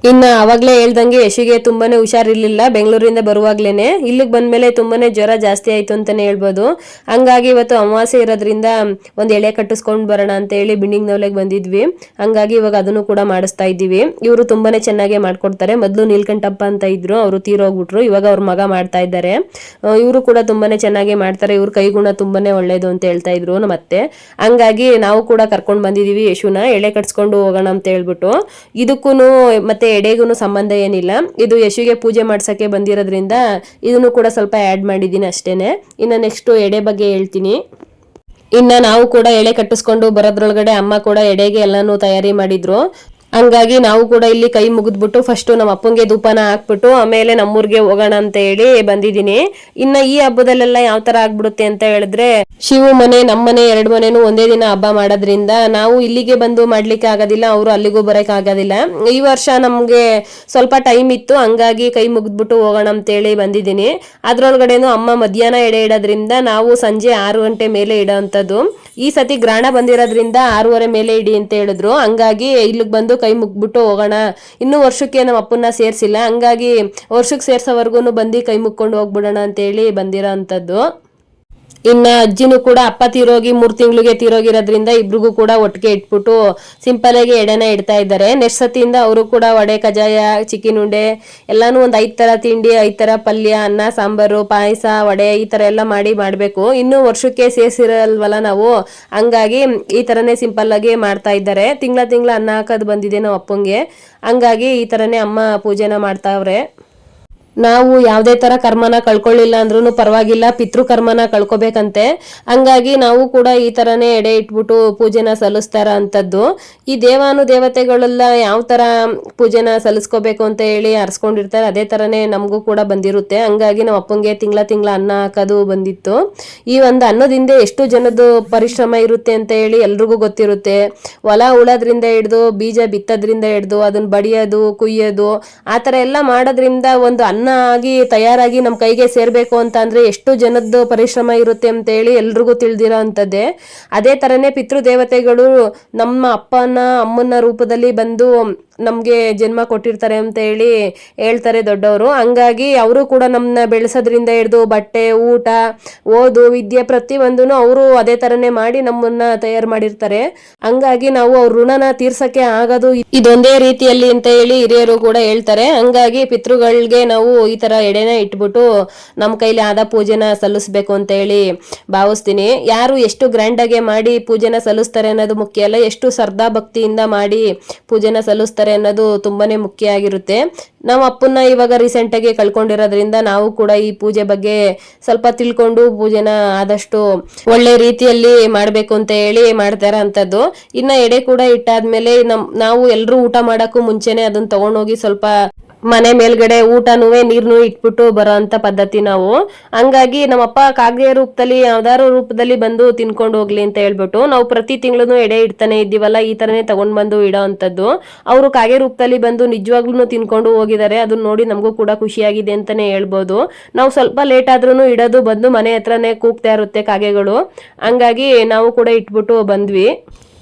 ಇನ್ನ ಅವಾಗಲೇ ಹೇಳ್ದಂಗೆ ಯಶಿಗೆ ತುಂಬಾನೇ ಹುಷಾರಿರ್ಲಿಲ್ಲ, ಬೆಂಗಳೂರಿಂದ ಬರುವಾಗ್ಲೇನೆ. ಇಲ್ಲಿಗೆ ಬಂದ್ಮೇಲೆ ತುಂಬಾನೇ ಜ್ವರ ಜಾಸ್ತಿ ಆಯ್ತು ಅಂತಾನೆ ಹೇಳ್ಬೋದು. ಹಂಗಾಗಿ ಇವತ್ತು ಅಮಾವಾಸ್ಯೆ ಇರೋದ್ರಿಂದ ಒಂದು ಎಳೆ ಕಟ್ಟಿಸ್ಕೊಂಡು ಬರೋಣ ಅಂತ ಹೇಳಿ ಬಿಂಡಿಂಗ್ ನವಲೆಗೆ ಬಂದಿದ್ವಿ. ಹಂಗಾಗಿ ಇವಾಗ ಅದನ್ನು ಕೂಡ ಮಾಡಿಸ್ತಾ ಇದ್ದೀವಿ. ಇವರು ತುಂಬಾನೇ ಚೆನ್ನಾಗಿ ಮಾಡ್ಕೊಡ್ತಾರೆ. ಮೊದಲು ನೀಲ್ಕಂಠಪ್ಪ ಅಂತ ಇದ್ರು, ಅವರು ತೀರೋಗ್ಬಿಟ್ರು, ಇವಾಗ ಅವ್ರ ಮಗ ಮಾಡ್ತಾ ಇದ್ದಾರೆ. ಇವರು ಕೂಡ ತುಂಬಾನೇ ಚೆನ್ನಾಗಿ ಮಾಡ್ತಾರೆ. ಇವ್ರ ಕೈಗುಣ ತುಂಬಾನೇ ಒಳ್ಳೇದು ಅಂತ ಹೇಳ್ತಾ ಇದ್ರು ಮತ್ತೆ ಹಂಗಾಗಿ ನಾವು ಕೂಡ ಕರ್ಕೊಂಡು ಬಂದಿದ್ದೀವಿ ಯಶುನ. ಎಳೆ ಕಟ್ಸ್ಕೊಂಡು ಹೋಗೋಣ ಅಂತ ಹೇಳ್ಬಿಟ್ಟು. ಇದಕ್ಕೂ ಮತ್ತೆ ಎಡೆಗೂ ಸಂಬಂಧ ಏನಿಲ್ಲ. ಇದು ಯಶುಗೆ ಪೂಜೆ ಮಾಡ್ಸೋಕ್ಕೆ ಬಂದಿರೋದ್ರಿಂದ ಇದನ್ನು ಕೂಡ ಸ್ವಲ್ಪ ಆ್ಯಡ್ ಮಾಡಿದ್ದೀನಿ ಅಷ್ಟೇನೆ. ಇನ್ನು ನೆಕ್ಸ್ಟು ಎಡೆ ಬಗ್ಗೆ ಹೇಳ್ತೀನಿ. ಇನ್ನ ನಾವು ಕೂಡ ಎಳೆ ಕಟ್ಟಿಸ್ಕೊಂಡು ಬರೋದ್ರೊಳಗಡೆ ಅಮ್ಮ ಕೂಡ ಎಡೆಗೆ ಎಲ್ಲಾನು ತಯಾರಿ ಮಾಡಿದ್ರು. ಹಂಗಾಗಿ ನಾವು ಕೂಡ ಇಲ್ಲಿ ಕೈ ಮುಗಿದ್ಬಿಟ್ಟು ಫಸ್ಟ್ ನಮ್ಮ ಅಪ್ಪಂಗೆ ಧೂಪನ ಹಾಕ್ಬಿಟ್ಟು ಆಮೇಲೆ ನಮ್ಮೂರ್ಗೆ ಹೋಗೋಣ ಅಂತ ಹೇಳಿ ಬಂದಿದ್ದೀನಿ. ಇನ್ನ ಈ ಹಬ್ಬದಲ್ಲೆಲ್ಲ ಯಾವ ತರ ಆಗ್ಬಿಡುತ್ತೆ ಅಂತ ಹೇಳಿದ್ರೆ, ಶಿವ ಮನೆ ನಮ್ಮನೆ ಎರಡು ಮನೆನೂ ಒಂದೇ ದಿನ ಹಬ್ಬ ಮಾಡೋದ್ರಿಂದ ನಾವು ಇಲ್ಲಿಗೆ ಬಂದು ಮಾಡ್ಲಿಕ್ಕೆ ಆಗೋದಿಲ್ಲ, ಅವರು ಅಲ್ಲಿಗೂ ಬರಕ್ ಆಗೋದಿಲ್ಲ. ಈ ವರ್ಷ ನಮ್ಗೆ ಸ್ವಲ್ಪ ಟೈಮ್ ಇತ್ತು, ಹಂಗಾಗಿ ಕೈ ಮುಗಿದ್ಬಿಟ್ಟು ಹೋಗೋಣ ಅಂತೇಳಿ ಬಂದಿದ್ದೀನಿ. ಅದ್ರೊಳಗಡೆನು ಅಮ್ಮ ಮಧ್ಯಾಹ್ನ ಎಡೆ ಇಡೋದ್ರಿಂದ ನಾವು ಸಂಜೆ ಆರು ಗಂಟೆ ಮೇಲೆ ಇಡೋವಂಥದ್ದು ಈ ಸತಿ ಗ್ರಾಣ ಬಂದಿರೋದ್ರಿಂದ ಆರೂವರೆ ಮೇಲೆ ಇಡಿ ಅಂತ ಹೇಳಿದ್ರು. ಹಂಗಾಗಿ ಇಲ್ಲಿಗೆ ಬಂದು ಕೈ ಮುಗ್ಬಿಟ್ಟು ಹೋಗೋಣ. ಇನ್ನು ವರ್ಷಕ್ಕೆ ನಮ್ಮ ಅಪ್ಪನ್ನ ಸೇರ್ಸಿಲ್ಲ. ಹಂಗಾಗಿ ವರ್ಷಕ್ಕೆ ಸೇರ್ಸೋವರೆಗೂ ಬಂದು ಕೈ ಮುಕ್ಕೊಂಡು ಹೋಗ್ಬಿಡೋಣ ಅಂತೇಳಿ ಬಂದಿರೋ ಅಂಥದ್ದು. ಇನ್ನ ಅಜ್ಜಿನೂ ಕೂಡ ಅಪ್ಪ ತೀರೋಗಿ ಮೂರ್ ತಿಂಗಳಿಗೆ ತೀರೋಗಿರೋದ್ರಿಂದ ಇಬ್ರಿಗೂ ಕೂಡ ಒಟ್ಟಿಗೆ ಇಟ್ಬಿಟ್ಟು ಸಿಂಪಲ್ ಆಗಿ ಎಡೆನ ಇಡ್ತಾ ಇದ್ದಾರೆ. ನೆಕ್ಸ್ಟ್ ಸತಿಯಿಂದ ಅವರು ಕೂಡ ವಡೆ ಕಜಾಯ ಚಿಕನ್ ಉಂಡೆ, ಎಲ್ಲಾನು ಒಂದ್ ಐದ್ ತರ ತಿಂಡಿ, ಐದ್ ತರ ಪಲ್ಯ, ಅನ್ನ, ಸಾಂಬಾರು, ಪಾಯಸ, ವಡೆ ಈ ತರ ಎಲ್ಲ ಮಾಡಿ ಮಾಡ್ಬೇಕು. ಇನ್ನು ವರ್ಷಕ್ಕೆ ಸೇರ್ಸಿರಲ್ವಲ್ಲ ನಾವು. ಹಂಗಾಗಿ ಈ ತರನೇ ಸಿಂಪಲ್ ಆಗಿ ಮಾಡ್ತಾ ಇದ್ದಾರೆ. ತಿಂಗಳ ತಿಂಗಳ ಅನ್ನ ಹಾಕೋದು ಬಂದಿದೆ ನಾವು ಅಪ್ಪಂಗೆ. ಹಂಗಾಗಿ ಈ ತರನೇ ಅಮ್ಮ ಪೂಜೆನ ಮಾಡ್ತಾವ್ರೆ. ನಾವು ಯಾವುದೇ ತರ ಕರ್ಮನ ಕಳ್ಕೊಳ್ಳಿಲ್ಲ ಅಂದ್ರೂ ಪರವಾಗಿಲ್ಲ ಪಿತೃ ಕರ್ಮನ ಕಳ್ಕೊಬೇಕಂತೆ. ಹಂಗಾಗಿ ನಾವು ಕೂಡ ಈ ತರನೇ ಎಡೆ ಇಟ್ಬಿಟ್ಟು ಪೂಜೆನ ಸಲ್ಲಿಸ್ತಾರ ಅಂತದ್ದು ಈ ದೇವಾನು ದೇವತೆಗಳೆಲ್ಲ ಯಾವ ತರ ಪೂಜೆನ ಸಲ್ಲಿಸ್ಕೋಬೇಕು ಅಂತ ಹೇಳಿ ಅರ್ಸ್ಕೊಂಡಿರ್ತಾರೆ ಅದೇ ತರನೇ ನಮಗೂ ಕೂಡ ಬಂದಿರುತ್ತೆ. ಹಂಗಾಗಿ ನಮ್ಮ ಅಪ್ಪಂಗೆ ತಿಂಗಳ ತಿಂಗಳ ಅನ್ನ ಹಾಕೋದು ಬಂದಿತ್ತು. ಈ ಒಂದು ಅನ್ನದಿಂದ ಎಷ್ಟು ಜನದ್ದು ಪರಿಶ್ರಮ ಇರುತ್ತೆ ಅಂತ ಹೇಳಿ ಎಲ್ರಿಗೂ ಗೊತ್ತಿರುತ್ತೆ. ಹೊಲ ಉಳೋದ್ರಿಂದ ಹಿಡ್ದು, ಬೀಜ ಬಿತ್ತೋದ್ರಿಂದ ಹಿಡ್ದು, ಅದನ್ನ ಬಡಿಯೋದು, ಕುಯ್ಯೋದು, ಆ ಥರ ಎಲ್ಲ ಮಾಡೋದ್ರಿಂದ ಒಂದು ಅನ್ನ ಆಗಿ ತಯಾರಾಗಿ ನಮ್ಮ ಕೈಗೆ ಸೇರಬೇಕು ಅಂತ ಅಂದರೆ ಎಷ್ಟು ಜನದ್ದು ಪರಿಶ್ರಮ ಇರುತ್ತೆ ಅಂತೇಳಿ ಎಲ್ರಿಗೂ ತಿಳಿದಿರೋ ಅಂಥದ್ದೇ. ಅದೇ ಥರನೇ ಪಿತೃದೇವತೆಗಳು ನಮ್ಮ ಅಪ್ಪನ, ಅಮ್ಮನ ರೂಪದಲ್ಲಿ ಬಂದು ನಮಗೆ ಜನ್ಮ ಕೊಟ್ಟಿರ್ತಾರೆ ಅಂತ ಹೇಳಿ ಹೇಳ್ತಾರೆ ದೊಡ್ಡವರು. ಹಂಗಾಗಿ ಅವರು ಕೂಡ ನಮ್ಮನ್ನ ಬೆಳೆಸೋದ್ರಿಂದ ಹಿಡಿದು ಬಟ್ಟೆ, ಊಟ, ಓದು, ವಿದ್ಯೆ ಪ್ರತಿಯೊಂದೂ ಅವರು ಅದೇ ಥರನೇ ಮಾಡಿ ನಮ್ಮನ್ನ ತಯಾರು ಮಾಡಿರ್ತಾರೆ. ಹಂಗಾಗಿ ನಾವು ಅವ್ರ ಋಣನ ತೀರ್ಸಕ್ಕೆ ಆಗೋದು. ಇದೊಂದೇ ರೀತಿಯಲ್ಲಿ ಅಂತ ಹೇಳಿ ಹಿರಿಯರು ಕೂಡ ಹೇಳ್ತಾರೆ. ಹಂಗಾಗಿ ಪಿತೃಗಳಿಗೆ ನಾವು ಈ ತರ ಎಡೆನ ಇಟ್ಬಿಟ್ಟು ನಮ್ಮ ಕೈಲಿ ಆದ ಪೂಜೆನ ಸಲ್ಲಿಸ್ಬೇಕು ಅಂತ ಹೇಳಿ ಭಾವಿಸ್ತೀನಿ. ಯಾರು ಎಷ್ಟು ಗ್ರ್ಯಾಂಡಾಗೆ ಮಾಡಿ ಪೂಜೆನ ಸಲ್ಲಿಸ್ತಾರೆ ಅನ್ನೋದು ಮುಖ್ಯ ಅಲ್ಲ. ಎಷ್ಟು ಶ್ರದ್ಧಾ ಭಕ್ತಿಯಿಂದ ಮಾಡಿ ಪೂಜೆನ ಸಲ್ಲಿಸ್ತಾರೆ ಅನ್ನೋದು ತುಂಬಾನೇ ಮುಖ್ಯ ಆಗಿರುತ್ತೆ. ನಮ್ಮ ಅಪ್ಪನ್ನ ಇವಾಗ ರೀಸೆಂಟ್ ಆಗಿ ಕಳ್ಕೊಂಡಿರೋದ್ರಿಂದ ನಾವು ಕೂಡ ಈ ಪೂಜೆ ಬಗ್ಗೆ ಸ್ವಲ್ಪ ತಿಳ್ಕೊಂಡು ಪೂಜೆನ ಆದಷ್ಟು ಒಳ್ಳೆ ರೀತಿಯಲ್ಲಿ ಮಾಡ್ಬೇಕು ಅಂತ ಹೇಳಿ ಮಾಡ್ತಾರ ಅಂತದ್ದು. ಇನ್ನ ಎಡೆ ಕೂಡ ಇಟ್ಟಾದ್ಮೇಲೆ ನಮ್, ನಾವು ಎಲ್ರು ಊಟ ಮಾಡಕ್ಕೂ ಮುಂಚೆನೆ ಅದನ್ನ ತಗೊಂಡೋಗಿ ಸ್ವಲ್ಪ ಮನೆ ಮೇಲ್ಗಡೆ ಊಟನೂ ನೀರ್ನು ಇಟ್ಬಿಟ್ಟು ಬರೋ ಅಂತ ಪದ್ಧತಿ ನಾವು. ಹಂಗಾಗಿ ನಮ್ಮಪ್ಪ ಕಾಗೆ ರೂಪದಲ್ಲಿ ಯಾವ್ದಾರು ರೂಪದಲ್ಲಿ ಬಂದು ತಿನ್ಕೊಂಡು ಹೋಗ್ಲಿ ಅಂತ ಹೇಳ್ಬಿಟ್ಟು ನಾವು ಪ್ರತಿ ತಿಂಗಳು ಎಡೆ ಇಡ್ತಾನೆ ಇದ್ದೀವಲ್ಲ, ಈ ತರನೇ ತಗೊಂಡ್ ಬಂದು ಇಡೋ ಅಂತದ್ದು ಅವರು ಕಾಗೆ ರೂಪದಲ್ಲಿ ಬಂದು ನಿಜವಾಗ್ಲೂ ತಿನ್ಕೊಂಡು ಹೋಗಿದ್ದಾರೆ ಅದನ್ನ ನೋಡಿ ನಮಗೂ ಕೂಡ ಖುಷಿಯಾಗಿದೆ ಅಂತಾನೆ ಹೇಳ್ಬೋದು. ನಾವು ಸ್ವಲ್ಪ ಲೇಟ್ ಆದ್ರೂ ಇಡೋದು ಬಂದು ಮನೆ ಹತ್ರನೇ ಕೂಗ್ತಾ ಇರುತ್ತೆ ಕಾಗೆಗಳು. ಹಂಗಾಗಿ ನಾವು ಕೂಡ ಇಟ್ಬಿಟ್ಟು ಬಂದ್ವಿ.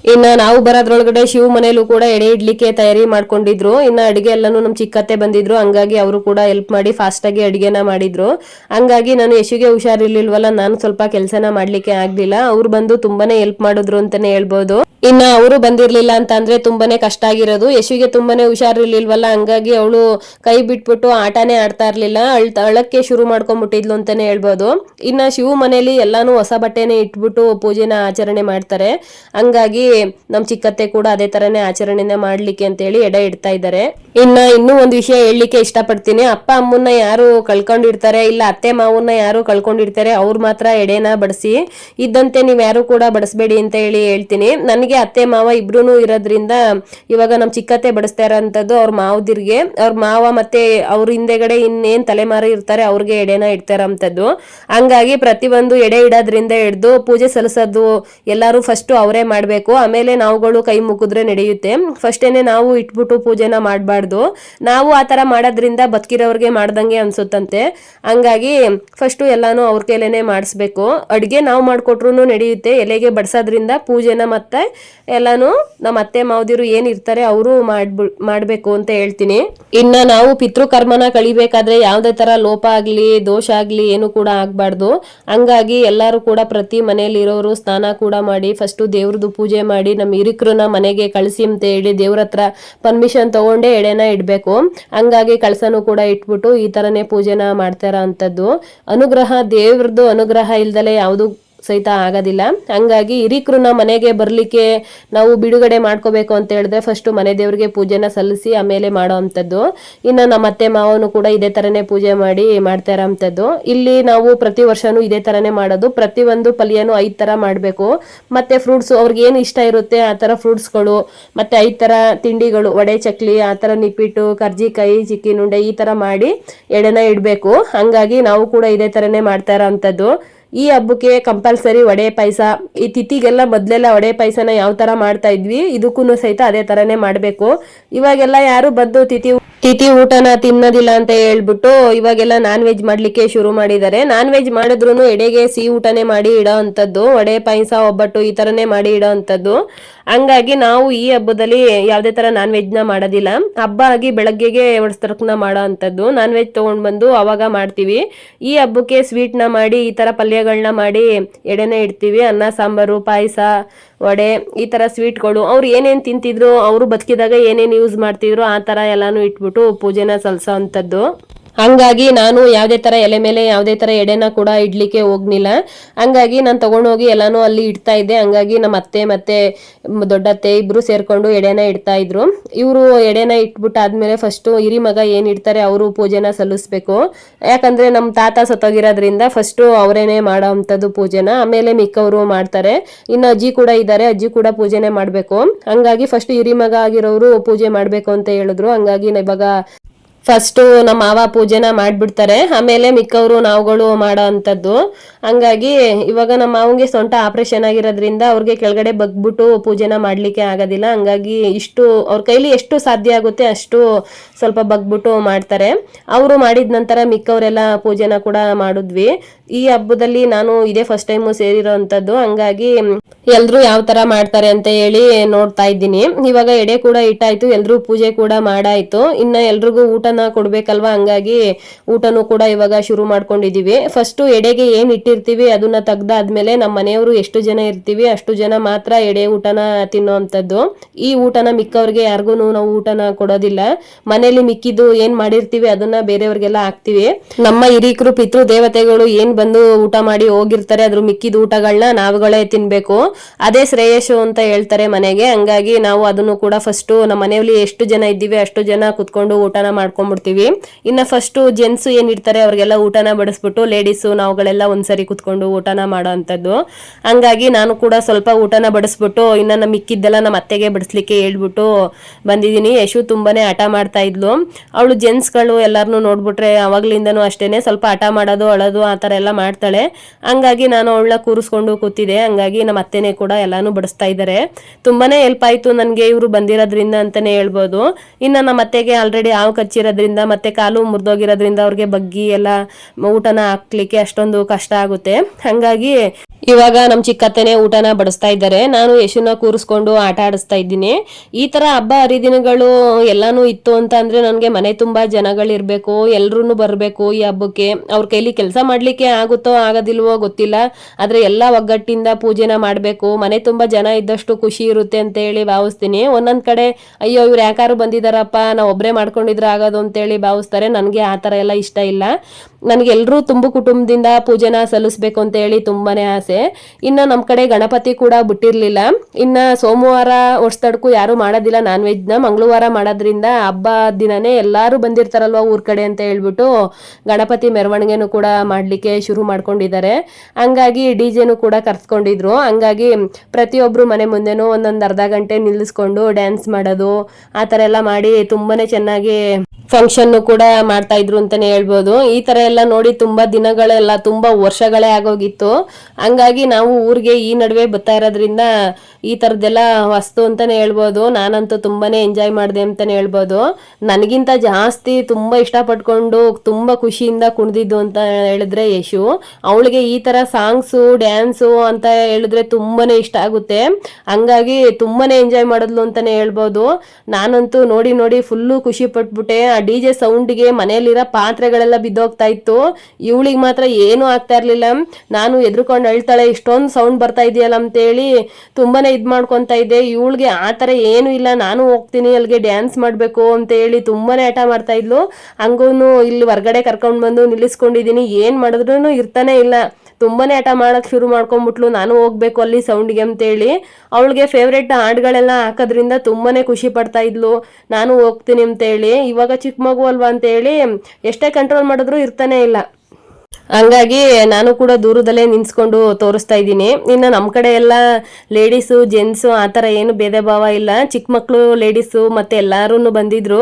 ಇನ್ನ ನಾವು ಬರೋದ್ರೊಳಗಡೆ ಶಿವ ಮನೇಲೂ ಕೂಡ ಎಡೆ ಇಡ್ಲಿಕ್ಕೆ ತಯಾರಿ ಮಾಡ್ಕೊಂಡಿದ್ರು. ಇನ್ನ ಅಡಿಗೆ ಎಲ್ಲಾನು ನಮ್ ಚಿಕ್ಕತ್ತೆ ಬಂದಿದ್ರು. ಹಂಗಾಗಿ ಅವರು ಕೂಡ ಹೆಲ್ಪ್ ಮಾಡಿ ಫಾಸ್ಟ್ ಆಗಿ ಅಡಿಗೆನ ಮಾಡಿದ್ರು. ಹಂಗಾಗಿ ನಾನು ಯಶುಗೆ ಹುಷಾರಿರ್ಲಿಲ್ವಲ್ಲ, ನಾನು ಸ್ವಲ್ಪ ಕೆಲಸನ ಮಾಡ್ಲಿಕ್ಕೆ ಆಗ್ಲಿಲ್ಲ. ಅವ್ರು ಬಂದು ತುಂಬಾನೇ ಹೆಲ್ಪ್ ಮಾಡಿದ್ರು ಅಂತಾನೆ ಹೇಳ್ಬೋದು. ಇನ್ನ ಅವರು ಬಂದಿರ್ಲಿಲ್ಲ ಅಂತ ಅಂದ್ರೆ ತುಂಬಾನೇ ಕಷ್ಟ ಆಗಿರೋದು. ಯಶುಗೆ ತುಂಬಾನೇ ಹುಷಾರಿರ್ಲಿಲ್ವಲ್ಲ, ಹಂಗಾಗಿ ಅವಳು ಕೈ ಬಿಟ್ಬಿಟ್ಟು ಆಟನೇ ಆಡ್ತಾ ಇರ್ಲಿಲ್ಲ. ಅಳ್ ಅಳಕ್ಕೆ ಶುರು ಮಾಡ್ಕೊಂಡ್ಬಿಟ್ಟಿದ್ಲು ಅಂತಾನೆ ಹೇಳ್ಬೋದು. ಇನ್ನ ಶಿವ ಮನೇಲಿ ಎಲ್ಲಾನು ಹೊಸ ಬಟ್ಟೆನೆ ಇಟ್ಬಿಟ್ಟು ಪೂಜೆನ ಆಚರಣೆ ಮಾಡ್ತಾರೆ. ಹಂಗಾಗಿ ನಮ್ ಚಿಕ್ಕತ್ತೆ ಕೂಡ ಅದೇ ತರನೇ ಆಚರಣೆನ ಮಾಡ್ಲಿಕ್ಕೆ ಅಂತ ಹೇಳಿ ಎಡೆ ಇಡ್ತಾ ಇದ್ದಾರೆ. ಇನ್ನ ಇನ್ನೂ ಒಂದು ವಿಷಯ ಹೇಳಲಿಕ್ಕೆ ಇಷ್ಟಪಡ್ತೀನಿ. ಅಪ್ಪ, ಅಮ್ಮನ್ನ ಯಾರು ಕಳ್ಕೊಂಡಿರ್ತಾರೆ? ಇಲ್ಲ, ಅತ್ತೆ, ಮಾವನ್ನ ಯಾರು ಕಳ್ಕೊಂಡಿರ್ತಾರೆ? ಅವ್ರು ಮಾತ್ರ ಎಡೆನ ಬಡಿಸಿ, ಇದ್ದಂತೆ ನೀವ್ ಯಾರು ಕೂಡ ಬಡಿಸ್ಬೇಡಿ ಅಂತ ಹೇಳಿ ಹೇಳ್ತೀನಿ. ನನಗೆ ಅತ್ತೆ, ಮಾವ ಇಬ್ರು ಇರೋದ್ರಿಂದ ಇವಾಗ ನಮ್ ಚಿಕ್ಕತ್ತೆ ಬಡಿಸ್ತಾ ಇರೋಂಥದ್ದು ಅವ್ರ ಮಾವದಿರ್ಗೆ. ಅವ್ರ ಮಾವ ಮತ್ತೆ ಅವ್ರ ಹಿಂದೆಗಡೆ ಇನ್ನೇನ್ ತಲೆಮಾರು ಇರ್ತಾರೆ ಅವ್ರಿಗೆ ಎಡೆನ ಇಡ್ತಾ ಇರೋಂಥದ್ದು. ಹಂಗಾಗಿ ಪ್ರತಿಯೊಂದು ಎಡೆ ಇಡೋದ್ರಿಂದ ಹಿಡ್ದು ಪೂಜೆ ಸಲ್ಲಿಸೋದು ಎಲ್ಲರೂ ಫಸ್ಟ್ ಅವರೇ ಮಾಡ್ಬೇಕು. ಆಮೇಲೆ ನಾವುಗಳು ಕೈ ಮುಗಿದ್ರೆ ನಡೆಯುತ್ತೆ. ಫಸ್ಟೇನೆ ನಾವು ಇಟ್ಬಿಟ್ಟು ಪೂಜೆನ ಮಾಡಬಾರ್ದು. ನಾವು ಆ ತರ ಮಾಡೋದ್ರಿಂದ ಬದುಕಿರೋರ್ಗೆ ಮಾಡ್ದಂಗೆ ಅನ್ಸುತ್ತಂತೆ. ಹಂಗಾಗಿ ಫಸ್ಟು ಎಲ್ಲಾನು ಅವ್ರ ಕೈಲೇನೆ ಮಾಡಿಸ್ಬೇಕು. ಅಡುಗೆ ನಾವು ಮಾಡಿಕೊಟ್ರು ನಡೆಯುತ್ತೆ. ಎಲೆಗೆ ಬಡಿಸೋದ್ರಿಂದ ಪೂಜೆನ ಮತ್ತೆ ಎಲ್ಲಾನು ನಮ್ಮ ಅತ್ತೆ ಮಾವದಿರು ಏನು ಇರ್ತಾರೆ ಅವರು ಮಾಡ್ಬಿ, ಮಾಡ್ಬೇಕು ಅಂತ ಹೇಳ್ತೀನಿ. ಇನ್ನ ನಾವು ಪಿತೃಕರ್ಮನ ಕಳಿಬೇಕಾದ್ರೆ ಯಾವುದೇ ತರ ಲೋಪ ಆಗ್ಲಿ, ದೋಷ ಆಗ್ಲಿ ಏನು ಕೂಡ ಆಗ್ಬಾರ್ದು. ಹಂಗಾಗಿ ಎಲ್ಲರೂ ಕೂಡ ಪ್ರತಿ ಮನೆಯಲ್ಲಿ ಇರೋರು ಸ್ನಾನ ಕೂಡ ಮಾಡಿ ಫಸ್ಟ್ ದೇವ್ರದ್ದು ಪೂಜೆ ಮಾಡಿ ನಮ್ಮ ಹಿರಿಕರನ್ನ ಮನೆಗೆ ಕಳಿಸಿ ಅಂತ ಹೇಳಿ ದೇವ್ರ ಹತ್ರ ಪರ್ಮಿಷನ್ ತಗೊಂಡೇ ಎಡೆನ ಇಡ್ಬೇಕು. ಹಂಗಾಗಿ ಕಳಸನು ಕೂಡ ಇಟ್ಬಿಟ್ಟು ಈ ತರನೇ ಪೂಜೆನ ಮಾಡ್ತಾರ ಅಂತದ್ದು. ಅನುಗ್ರಹ ದೇವ್ರದ್ದು ಅನುಗ್ರಹ ಇಲ್ದಲೆ ಯಾವುದು ಸಹಿತ ಆಗೋದಿಲ್ಲ. ಹಂಗಾಗಿ ಹಿರಿಕರನ್ನ ಮನೆಗೆ ಬರಲಿಕ್ಕೆ ನಾವು ಬಿಡುಗಡೆ ಮಾಡ್ಕೋಬೇಕು ಅಂತ ಹೇಳಿದ್ರೆ ಫಸ್ಟ್ ಮನೆ ದೇವರಿಗೆ ಪೂಜೆನ ಸಲ್ಲಿಸಿ ಆಮೇಲೆ ಮಾಡೋ ಅಂಥದ್ದು. ಇನ್ನು ನಮ್ಮ ಅತ್ತೆ ಮಾವನು ಕೂಡ ಇದೇ ಥರನೇ ಪೂಜೆ ಮಾಡಿ ಮಾಡ್ತಾ ಇರೋ ಇಲ್ಲಿ ನಾವು ಪ್ರತಿ ವರ್ಷವೂ ಇದೇ ಥರನೇ ಮಾಡೋದು. ಪ್ರತಿಯೊಂದು ಪಲ್ಯನೂ ಐದು ಥರ ಮಾಡಬೇಕು. ಮತ್ತು ಫ್ರೂಟ್ಸು ಅವ್ರಿಗೆ ಏನು ಇಷ್ಟ ಇರುತ್ತೆ ಆ ಥರ ಫ್ರೂಟ್ಸ್ಗಳು ಮತ್ತು ಐದು ಥರ ತಿಂಡಿಗಳು, ವಡೆ, ಚಕ್ಲಿ, ಆ ಥರ ನಿಪ್ಪಿಟ್ಟು, ಕರ್ಜಿಕಾಯಿ, ಚಿಕ್ಕಿನುಂಡೆ ಈ ಥರ ಮಾಡಿ ಎಡೆನ ಇಡಬೇಕು. ಹಾಗಾಗಿ ನಾವು ಕೂಡ ಇದೇ ಥರನೇ ಮಾಡ್ತಾ ಇರೋ ಅಂಥದ್ದು. ಈ ಹಬ್ಬಕ್ಕೆ ಕಂಪಲ್ಸರಿ ವಡೆ ಪಾಯಸ. ಈ ತಿಥಿಗೆಲ್ಲ ಮೊದಲೆಲ್ಲ ವಡೆ ಪಾಯಸನ ಯಾವ ಥರ ಮಾಡ್ತಾ ಇದ್ವಿ ಇದಕ್ಕೂ ಸಹಿತ ಅದೇ ಥರನೇ ಮಾಡಬೇಕು. ಇವಾಗೆಲ್ಲ ಯಾರು ಬಂದು ತಿಥಿ ತಿಥಿ ಊಟನ ತಿನ್ನೋದಿಲ್ಲ ಅಂತ ಹೇಳ್ಬಿಟ್ಟು ಇವಾಗೆಲ್ಲ ನಾನ್ ವೆಜ್ ಮಾಡ್ಲಿಕ್ಕೆ ಶುರು ಮಾಡಿದ್ದಾರೆ. ನಾನ್ ವೆಜ್ ಮಾಡಿದ್ರು ಎಡೆಗೆ ಸಿಹಿ ಊಟನೇ ಮಾಡಿ ಇಡೋ ಅಂಥದ್ದು, ವಡೆ ಪಾಯಸ, ಒಬ್ಬಟ್ಟು ಈ ಥರನೇ ಮಾಡಿ ಇಡೋ ಅಂಥದ್ದು. ಹಂಗಾಗಿ ನಾವು ಈ ಹಬ್ಬದಲ್ಲಿ ಯಾವುದೇ ಥರ ನಾನ್ ವೆಜ್ನ ಮಾಡೋದಿಲ್ಲ. ಹಬ್ಬ ಆಗಿ ಬೆಳಗ್ಗೆಗೆ ಒಡ್ಸ್ತರ್ಕನ ಮಾಡೋ ಅಂಥದ್ದು. ನಾನ್ ವೆಜ್ ತೊಗೊಂಡು ಬಂದು ಅವಾಗ ಮಾಡ್ತೀವಿ. ಈ ಹಬ್ಬಕ್ಕೆ ಸ್ವೀಟ್ನ ಮಾಡಿ ಈ ಥರ ಪಲ್ಯಗಳನ್ನ ಮಾಡಿ ಎಡೆನೆ ಇಡ್ತೀವಿ, ಅನ್ನ, ಸಾಂಬಾರು, ಪಾಯಸ, ವಡೆ, ಈ ಥರ ಸ್ವೀಟ್ಗಳು ಅವ್ರು ಏನೇನು ತಿಂತಿದ್ರು, ಅವರು ಬದುಕಿದಾಗ ಏನೇನು ಯೂಸ್ ಮಾಡ್ತಿದ್ರು, ಆ ಥರ ಎಲ್ಲಾನು ಇಟ್ಬಿಟ್ಟು ಪೂಜೆನ ಸಲ್ಸೋ ಅಂಥದ್ದು. ಹಂಗಾಗಿ ನಾನು ಯಾವುದೇ ತರ ಎಲೆ ಮೇಲೆ ಯಾವುದೇ ತರ ಎಡೆನ ಕೂಡ ಇಡ್ಲಿಕ್ಕೆ ಹೋಗ್ಲಿಲ್ಲ ಹಂಗಾಗಿ ನಾನು ತಗೊಂಡೋಗಿ ಎಲ್ಲಾನು ಅಲ್ಲಿ ಇಡ್ತಾ ಇದ್ದೆ. ಹಂಗಾಗಿ ನಮ್ಮ ಅತ್ತೆ ಮತ್ತೆ ದೊಡ್ಡತ್ತೆ ಇಬ್ರು ಸೇರ್ಕೊಂಡು ಎಡೆನ ಇಡ್ತಾ ಇದ್ರು. ಇವರು ಎಡೆನ ಇಟ್ಬಿಟ್ಟು ಆದ್ಮೇಲೆ ಫಸ್ಟು ಹಿರಿ ಮಗ ಏನು ಇಡ್ತಾರೆ ಅವರು ಪೂಜೆನ ಸಲ್ಲಿಸ್ಬೇಕು. ಯಾಕಂದ್ರೆ ನಮ್ಮ ತಾತ ಸತ್ತೋಗಿರೋದ್ರಿಂದ ಫಸ್ಟು ಅವರೇನೆ ಮಾಡೋ ಅಂಥದ್ದು ಪೂಜೆನ. ಆಮೇಲೆ ಮಿಕ್ಕವರು ಮಾಡ್ತಾರೆ. ಇನ್ನು ಅಜ್ಜಿ ಕೂಡ ಇದ್ದಾರೆ. ಅಜ್ಜಿ ಕೂಡ ಪೂಜೆನೆ ಮಾಡಬೇಕು. ಹಂಗಾಗಿ ಫಸ್ಟ್ ಹಿರಿ ಮಗ ಆಗಿರೋರು ಪೂಜೆ ಮಾಡಬೇಕು ಅಂತ ಹೇಳಿದ್ರು. ಹಂಗಾಗಿ ಇವಾಗ ಫಸ್ಟು ನಮ್ಮ ಮಾವ ಪೂಜೆನ ಮಾಡಿಬಿಡ್ತಾರೆ. ಆಮೇಲೆ ಮಿಕ್ಕವರು ನಾವುಗಳು ಮಾಡೋ ಅಂಥದ್ದು. ಹಂಗಾಗಿ ಇವಾಗ ನಮ್ಮ ಮಾವಂಗೆ ಸೊಂಟ ಆಪ್ರೇಷನ್ ಆಗಿರೋದ್ರಿಂದ ಅವ್ರಿಗೆ ಕೆಳಗಡೆ ಬಗ್ಬಿಟ್ಟು ಪೂಜೆನ ಮಾಡಲಿಕ್ಕೆ ಆಗೋದಿಲ್ಲ. ಹಂಗಾಗಿ ಇಷ್ಟು ಅವ್ರ ಕೈಲಿ ಎಷ್ಟು ಸಾಧ್ಯ ಆಗುತ್ತೆ ಅಷ್ಟು ಸ್ವಲ್ಪ ಬಗ್ಬಿಟ್ಟು ಮಾಡ್ತಾರೆ. ಅವರು ಮಾಡಿದ ನಂತರ ಮಿಕ್ಕವರೆಲ್ಲ ಪೂಜೆನ ಕೂಡ ಮಾಡಿದ್ವಿ. ಈ ಹಬ್ಬದಲ್ಲಿ ನಾನು ಇದೇ ಫಸ್ಟ್ ಟೈಮು ಸೇರಿರೋ ಅಂಥದ್ದು. ಹಂಗಾಗಿ ಎಲ್ಲರೂ ಯಾವ ತರ ಮಾಡ್ತಾರೆ ಅಂತ ಹೇಳಿ ನೋಡ್ತಾ ಇದ್ದೀನಿ. ಇವಾಗ ಎಡೆ ಕೂಡ ಇಟ್ಟಾಯ್ತು. ಎಲ್ಲರೂ ಪೂಜೆ ಕೂಡ ಮಾಡಾಯ್ತು. ಇನ್ನ ಎಲ್ರಿಗೂ ಊಟನ ಕೊಡ್ಬೇಕಲ್ವಾ? ಹಂಗಾಗಿ ಊಟನೂ ಕೂಡ ಇವಾಗ ಶುರು ಮಾಡ್ಕೊಂಡಿದೀವಿ. ಫಸ್ಟ್ ಎಡೆಗೆ ಏನ್ ಇಟ್ಟಿರ್ತೀವಿ ಅದನ್ನ ತೆಗ್ದಾದ್ಮೇಲೆ ನಮ್ಮ ಮನೆಯವರು ಎಷ್ಟು ಜನ ಇರ್ತೀವಿ ಅಷ್ಟು ಜನ ಮಾತ್ರ ಎಡೆ ಊಟನ ತಿನ್ನೋ ಅಂಥದ್ದು ಈ ಊಟನ ಮಿಕ್ಕವ್ರಿಗೆ ಯಾರಿಗೂ ನಾವು ಊಟನ ಕೊಡೋದಿಲ್ಲ. ಮನೇಲಿ ಮಿಕ್ಕಿದ್ದು ಏನ್ ಮಾಡಿರ್ತೀವಿ ಅದನ್ನ ಬೇರೆಯವ್ರಿಗೆಲ್ಲ ಹಾಕ್ತಿವಿ. ನಮ್ಮ ಹಿರೀಕರು, ಪಿತೃ ದೇವತೆಗಳು ಏನ್ ಬಂದು ಊಟ ಮಾಡಿ ಹೋಗಿರ್ತಾರೆ ಅದ್ರ ಮಿಕ್ಕಿದ ಊಟಗಳನ್ನ ನಾವುಗಳೇ ತಿನ್ಬೇಕು. ಅದೇ ಶ್ರೇಯಸ್ಸು ಅಂತ ಹೇಳ್ತಾರೆ ಮನೆಗೆ. ಹಂಗಾಗಿ ನಾವು ಅದನ್ನು ಕೂಡ ಫಸ್ಟ್ ನಮ್ಮ ಮನೆಯಲ್ಲಿ ಎಷ್ಟು ಜನ ಇದ್ದೀವಿ ಅಷ್ಟು ಜನ ಕುತ್ಕೊಂಡು ಊಟನ ಮಾಡ್ಕೊಂಡ್ಬಿಡ್ತೀವಿ ಇನ್ನ ಫಸ್ಟು ಜೆಂಟ್ಸ್ ಏನಿರ್ತಾರೆ ಅವ್ರಿಗೆಲ್ಲ ಊಟನ ಬಡಿಸ್ಬಿಟ್ಟು ಲೇಡೀಸು ನಾವುಗಳೆಲ್ಲ ಒಂದ್ಸರಿ ಕುತ್ಕೊಂಡು ಊಟನ ಮಾಡೋ ಅಂಥದ್ದು ಹಂಗಾಗಿ ನಾನು ಕೂಡ ಸ್ವಲ್ಪ ಊಟನ ಬಡಿಸ್ಬಿಟ್ಟು, ಇನ್ನ ನಮ್ಮ ಮಿಕ್ಕಿದ್ದೆಲ್ಲ ನಮ್ಮ ಅತ್ತೆಗೆ ಬಡಿಸ್ಲಿಕ್ಕೆ ಹೇಳ್ಬಿಟ್ಟು ಬಂದಿದ್ದೀನಿ. ಯಶು ತುಂಬಾನೇ ಹಠ ಮಾಡ್ತಾ ಇದ್ಲು. ಅವಳು ಜೆಂಟ್ಸ್ಗಳು ಎಲ್ಲರನ್ನೂ ನೋಡ್ಬಿಟ್ರೆ ಅವಾಗ್ಲಿಂದನೂ ಅಷ್ಟೇನೆ ಸ್ವಲ್ಪ ಹಠ ಮಾಡೋದು, ಅಳೋದು ಆ ಥರ ಎಲ್ಲ ಮಾಡ್ತಾಳೆ. ಹಂಗಾಗಿ ನಾನು ಅವಳನ್ನ ಕೂರಿಸ್ಕೊಂಡು ಕೂತಿದ್ದೆ. ಹಂಗಾಗಿ ನಮ್ಮ ಅತ್ತೆನೇ ಕೂಡ ಎಲ್ಲಾನು ಬಡಿಸ್ತಾ ಇದ್ದಾರೆ. ತುಂಬಾನೇ ಹೆಲ್ಪ್ ಆಯಿತು ನನಗೆ ಇವರು ಬಂದಿರೋದ್ರಿಂದ ಅಂತಾನೆ ಹೇಳ್ಬೋದು. ಇನ್ನು ನಮ್ಮ ಅತ್ತೆಗೆ ಆಲ್ರೆಡಿ ಹಾವು ಕಚ್ಚಿರೋದ್ರಿಂದ ಮತ್ತೆ ಕಾಲು ಮುರಿದೋಗಿರೋದ್ರಿಂದ ಅವ್ರಿಗೆ ಬಗ್ಗಿ ಎಲ್ಲ ಊಟನ ಹಾಕ್ಲಿಕ್ಕೆ ಅಷ್ಟೊಂದು ಕಷ್ಟ ಆಗುತ್ತೆ. ಹಂಗಾಗಿ ಇವಾಗ ನಮ್ಮ ಚಿಕ್ಕತ್ತೆನೆ ಊಟನ ಬಡಿಸ್ತಾ ಇದ್ದಾರೆ. ನಾನು ಯಶುನ ಕೂರಿಸ್ಕೊಂಡು ಆಟ ಆಡಿಸ್ತಾ ಇದ್ದೀನಿ. ಈ ತರ ಹಬ್ಬ ಹರಿದಿನಗಳು ಎಲ್ಲಾನು ಇತ್ತು ಅಂತ ಅಂದ್ರೆ ನನಗೆ ಮನೆ ತುಂಬಾ ಜನಗಳಿರ್ಬೇಕು ಎಲ್ರೂ ಬರಬೇಕು ಈ ಹಬ್ಬಕ್ಕೆ. ಅವ್ರ ಕೈಲಿ ಕೆಲಸ ಮಾಡ್ಲಿಕ್ಕೆ ಆಗುತ್ತೋ ಆಗೋದಿಲ್ವೋ ಗೊತ್ತಿಲ್ಲ. ಆದ್ರೆ ಎಲ್ಲ ಒಗ್ಗಟ್ಟಿಂದ ಪೂಜೆನ ಮಾಡಬೇಕು. ಮನೆ ತುಂಬಾ ಜನ ಇದ್ದಷ್ಟು ಖುಷಿ ಇರುತ್ತೆ ಅಂತ ಹೇಳಿ ಭಾವಿಸ್ತೀನಿ. ಒಂದೊಂದ್ ಕಡೆ, ಅಯ್ಯೋ, ಇವ್ರು ಯಾಕಾರು ಬಂದಿದಾರಪ್ಪ? ನಾವು ಒಬ್ಬರೇ ಮಾಡ್ಕೊಂಡಿದ್ರೆ ಆಗೋದು ಅಂತೇಳಿ ಭಾವಿಸ್ತಾರೆ. ನನಗೆ ಆ ಥರ ಎಲ್ಲ ಇಷ್ಟ ಇಲ್ಲ. ನನಗೆ ಎಲ್ಲರೂ ತುಂಬು ಕುಟುಂಬದಿಂದ ಪೂಜೆನ ಸಲ್ಲಿಸ್ಬೇಕು ಅಂತ ಹೇಳಿ ತುಂಬಾನೇ ಆಸೆ ಇನ್ನು ನಮ್ಮ ಕಡೆ ಗಣಪತಿ ಕೂಡ ಬಿಟ್ಟಿರ್ಲಿಲ್ಲ. ಇನ್ನ ಸೋಮವಾರ ಒಡ್ಸ್ತಡ್ಕು ಯಾರು ಮಾಡೋದಿಲ್ಲ ನಾನ್ ವೆಜ್ನ ಮಂಗಳವಾರ ಮಾಡೋದ್ರಿಂದ ಹಬ್ಬ ದಿನನೇ ಎಲ್ಲರೂ ಬಂದಿರ್ತಾರಲ್ವ ಊರ್ ಕಡೆ ಅಂತ ಹೇಳ್ಬಿಟ್ಟು ಗಣಪತಿ ಮೆರವಣಿಗೆನೂ ಕೂಡ ಮಾಡಲಿಕ್ಕೆ ಶುರು ಮಾಡ್ಕೊಂಡಿದ್ದಾರೆ. ಹಂಗಾಗಿ ಡಿ ಜೆನು ಕೂಡ ಕರ್ಸ್ಕೊಂಡಿದ್ರು. ಹಂಗಾಗಿ ಪ್ರತಿಯೊಬ್ಬರು ಮನೆ ಮುಂದೆನೂ ಒಂದೊಂದು ಅರ್ಧ ಗಂಟೆ ನಿಲ್ಲಿಸ್ಕೊಂಡು ಡ್ಯಾನ್ಸ್ ಮಾಡೋದು, ಆ ಥರ ಎಲ್ಲ ಮಾಡಿ ತುಂಬಾನೇ ಚೆನ್ನಾಗಿ ಫಂಕ್ಷನ್ ಕೂಡ ಮಾಡ್ತಾ ಇದ್ರು ಅಂತಾನೆ ಹೇಳ್ಬೋದು. ಈ ತರ ಎಲ್ಲ ನೋಡಿ ತುಂಬಾ ದಿನಗಳೆಲ್ಲ ತುಂಬಾ ವರ್ಷಗಳೇ ಆಗೋಗಿತ್ತು. ಹಂಗಾಗಿ ನಾವು ಊರಿಗೆ ಈ ನಡುವೆ ಬರ್ತಾ ಇರೋದ್ರಿಂದ ಈ ತರದ್ದೆಲ್ಲ ವಸ್ತು ಅಂತಾನೆ ಹೇಳ್ಬೋದು. ನಾನಂತೂ ತುಂಬಾನೇ ಎಂಜಾಯ್ ಮಾಡಿದೆ ಅಂತಾನೆ ಹೇಳ್ಬೋದು. ನನಗಿಂತ ಜಾಸ್ತಿ ತುಂಬಾ ಇಷ್ಟಪಟ್ಕೊಂಡು ತುಂಬಾ ಖುಷಿಯಿಂದ ಕುಣಿದಿದ್ದು ಅಂತ ಹೇಳಿದ್ರೆ ಯಶು. ಅವಳಿಗೆ ಈ ತರ ಸಾಂಗ್ಸು ಡ್ಯಾನ್ಸು ಅಂತ ಹೇಳಿದ್ರೆ ತುಂಬಾನೇ ಇಷ್ಟ ಆಗುತ್ತೆ. ಹಂಗಾಗಿ ತುಂಬಾನೇ ಎಂಜಾಯ್ ಮಾಡಿದ್ಲು ಅಂತಾನೆ ಹೇಳ್ಬೋದು. ನಾನಂತೂ ನೋಡಿ ನೋಡಿ ಫುಲ್ಲು ಖುಷಿ ಪಟ್ಬಿಟ್ಟೆ. ಆ ಡಿ ಜೆ ಸೌಂಡ್ಗೆ ಮನೆಯಲ್ಲಿರೋ ಪಾತ್ರೆಗಳೆಲ್ಲ ಬಿದ್ದೋಗ್ತಾ ಇತ್ತು. ಇವಳಿಗೆ ಮಾತ್ರ ಏನೂ ಆಗ್ತಾ ಇರ್ಲಿಲ್ಲ. ನಾನು ಎದ್ರುಕೊಂಡು ಕೂಗ್ತಾಳೆ ಇಷ್ಟೊಂದು ಸೌಂಡ್ ಬರ್ತಾ ಇದೆಯಲ್ಲ ಅಂತೇಳಿ ತುಂಬಾನೇ ಇದು ಮಾಡ್ಕೊತಾ ಇದ್ದೆ. ಇವಳಿಗೆ ಆ ಥರ ಏನು ಇಲ್ಲ, ನಾನು ಹೋಗ್ತೀನಿ ಅಲ್ಲಿಗೆ ಡ್ಯಾನ್ಸ್ ಮಾಡಬೇಕು ಅಂತ ಹೇಳಿ ತುಂಬಾನೇ ಆಟ ಮಾಡ್ತಾ ಇದ್ಲು. ಹಂಗೂ ಇಲ್ಲಿ ಹೊರ್ಗಡೆ ಕರ್ಕೊಂಡು ಬಂದು ನಿಲ್ಲಿಸ್ಕೊಂಡಿದ್ದೀನಿ ಏನು ಮಾಡಿದ್ರು ಇರ್ತಾನೆ ಇಲ್ಲ. ತುಂಬಾನೇ ಆಟ ಮಾಡಕ್ ಶುರು ಮಾಡ್ಕೊಂಡ್ಬಿಟ್ಲು ನಾನು ಹೋಗ್ಬೇಕು ಅಲ್ಲಿ ಸೌಂಡ್ಗೆ ಅಂತೇಳಿ. ಅವಳಿಗೆ ಫೇವ್ರೇಟ್ ಹಾಡುಗಳೆಲ್ಲ ಹಾಕೋದ್ರಿಂದ ತುಂಬಾನೇ ಖುಷಿ ಪಡ್ತಾ ಇದ್ಲು. ನಾನು ಹೋಗ್ತೀನಿ ಅಂತೇಳಿ. ಇವಾಗ ಚಿಕ್ಕ ಮಗು ಅಲ್ವಾ? ಅಂತೇಳಿ. ಎಷ್ಟೇ ಕಂಟ್ರೋಲ್ ಮಾಡಿದ್ರು ಇರ್ತಾನೆ ಇಲ್ಲ. ಹಂಗಾಗಿ ನಾನು ಕೂಡ ದೂರದಲ್ಲೇ ನಿಂತ್ಕೊಂಡು ತೋರಿಸ್ತಾ ಇದ್ದೀನಿ. ಇನ್ನು ನಮ್ಮ ಕಡೆ ಎಲ್ಲ ಲೇಡೀಸು ಜೆಂಟ್ಸು ಆ ಥರ ಏನು ಭೇದ ಭಾವ ಇಲ್ಲ. ಚಿಕ್ಕ ಮಕ್ಕಳು ಲೇಡೀಸು ಮತ್ತು ಎಲ್ಲರೂ ಬಂದಿದ್ರು.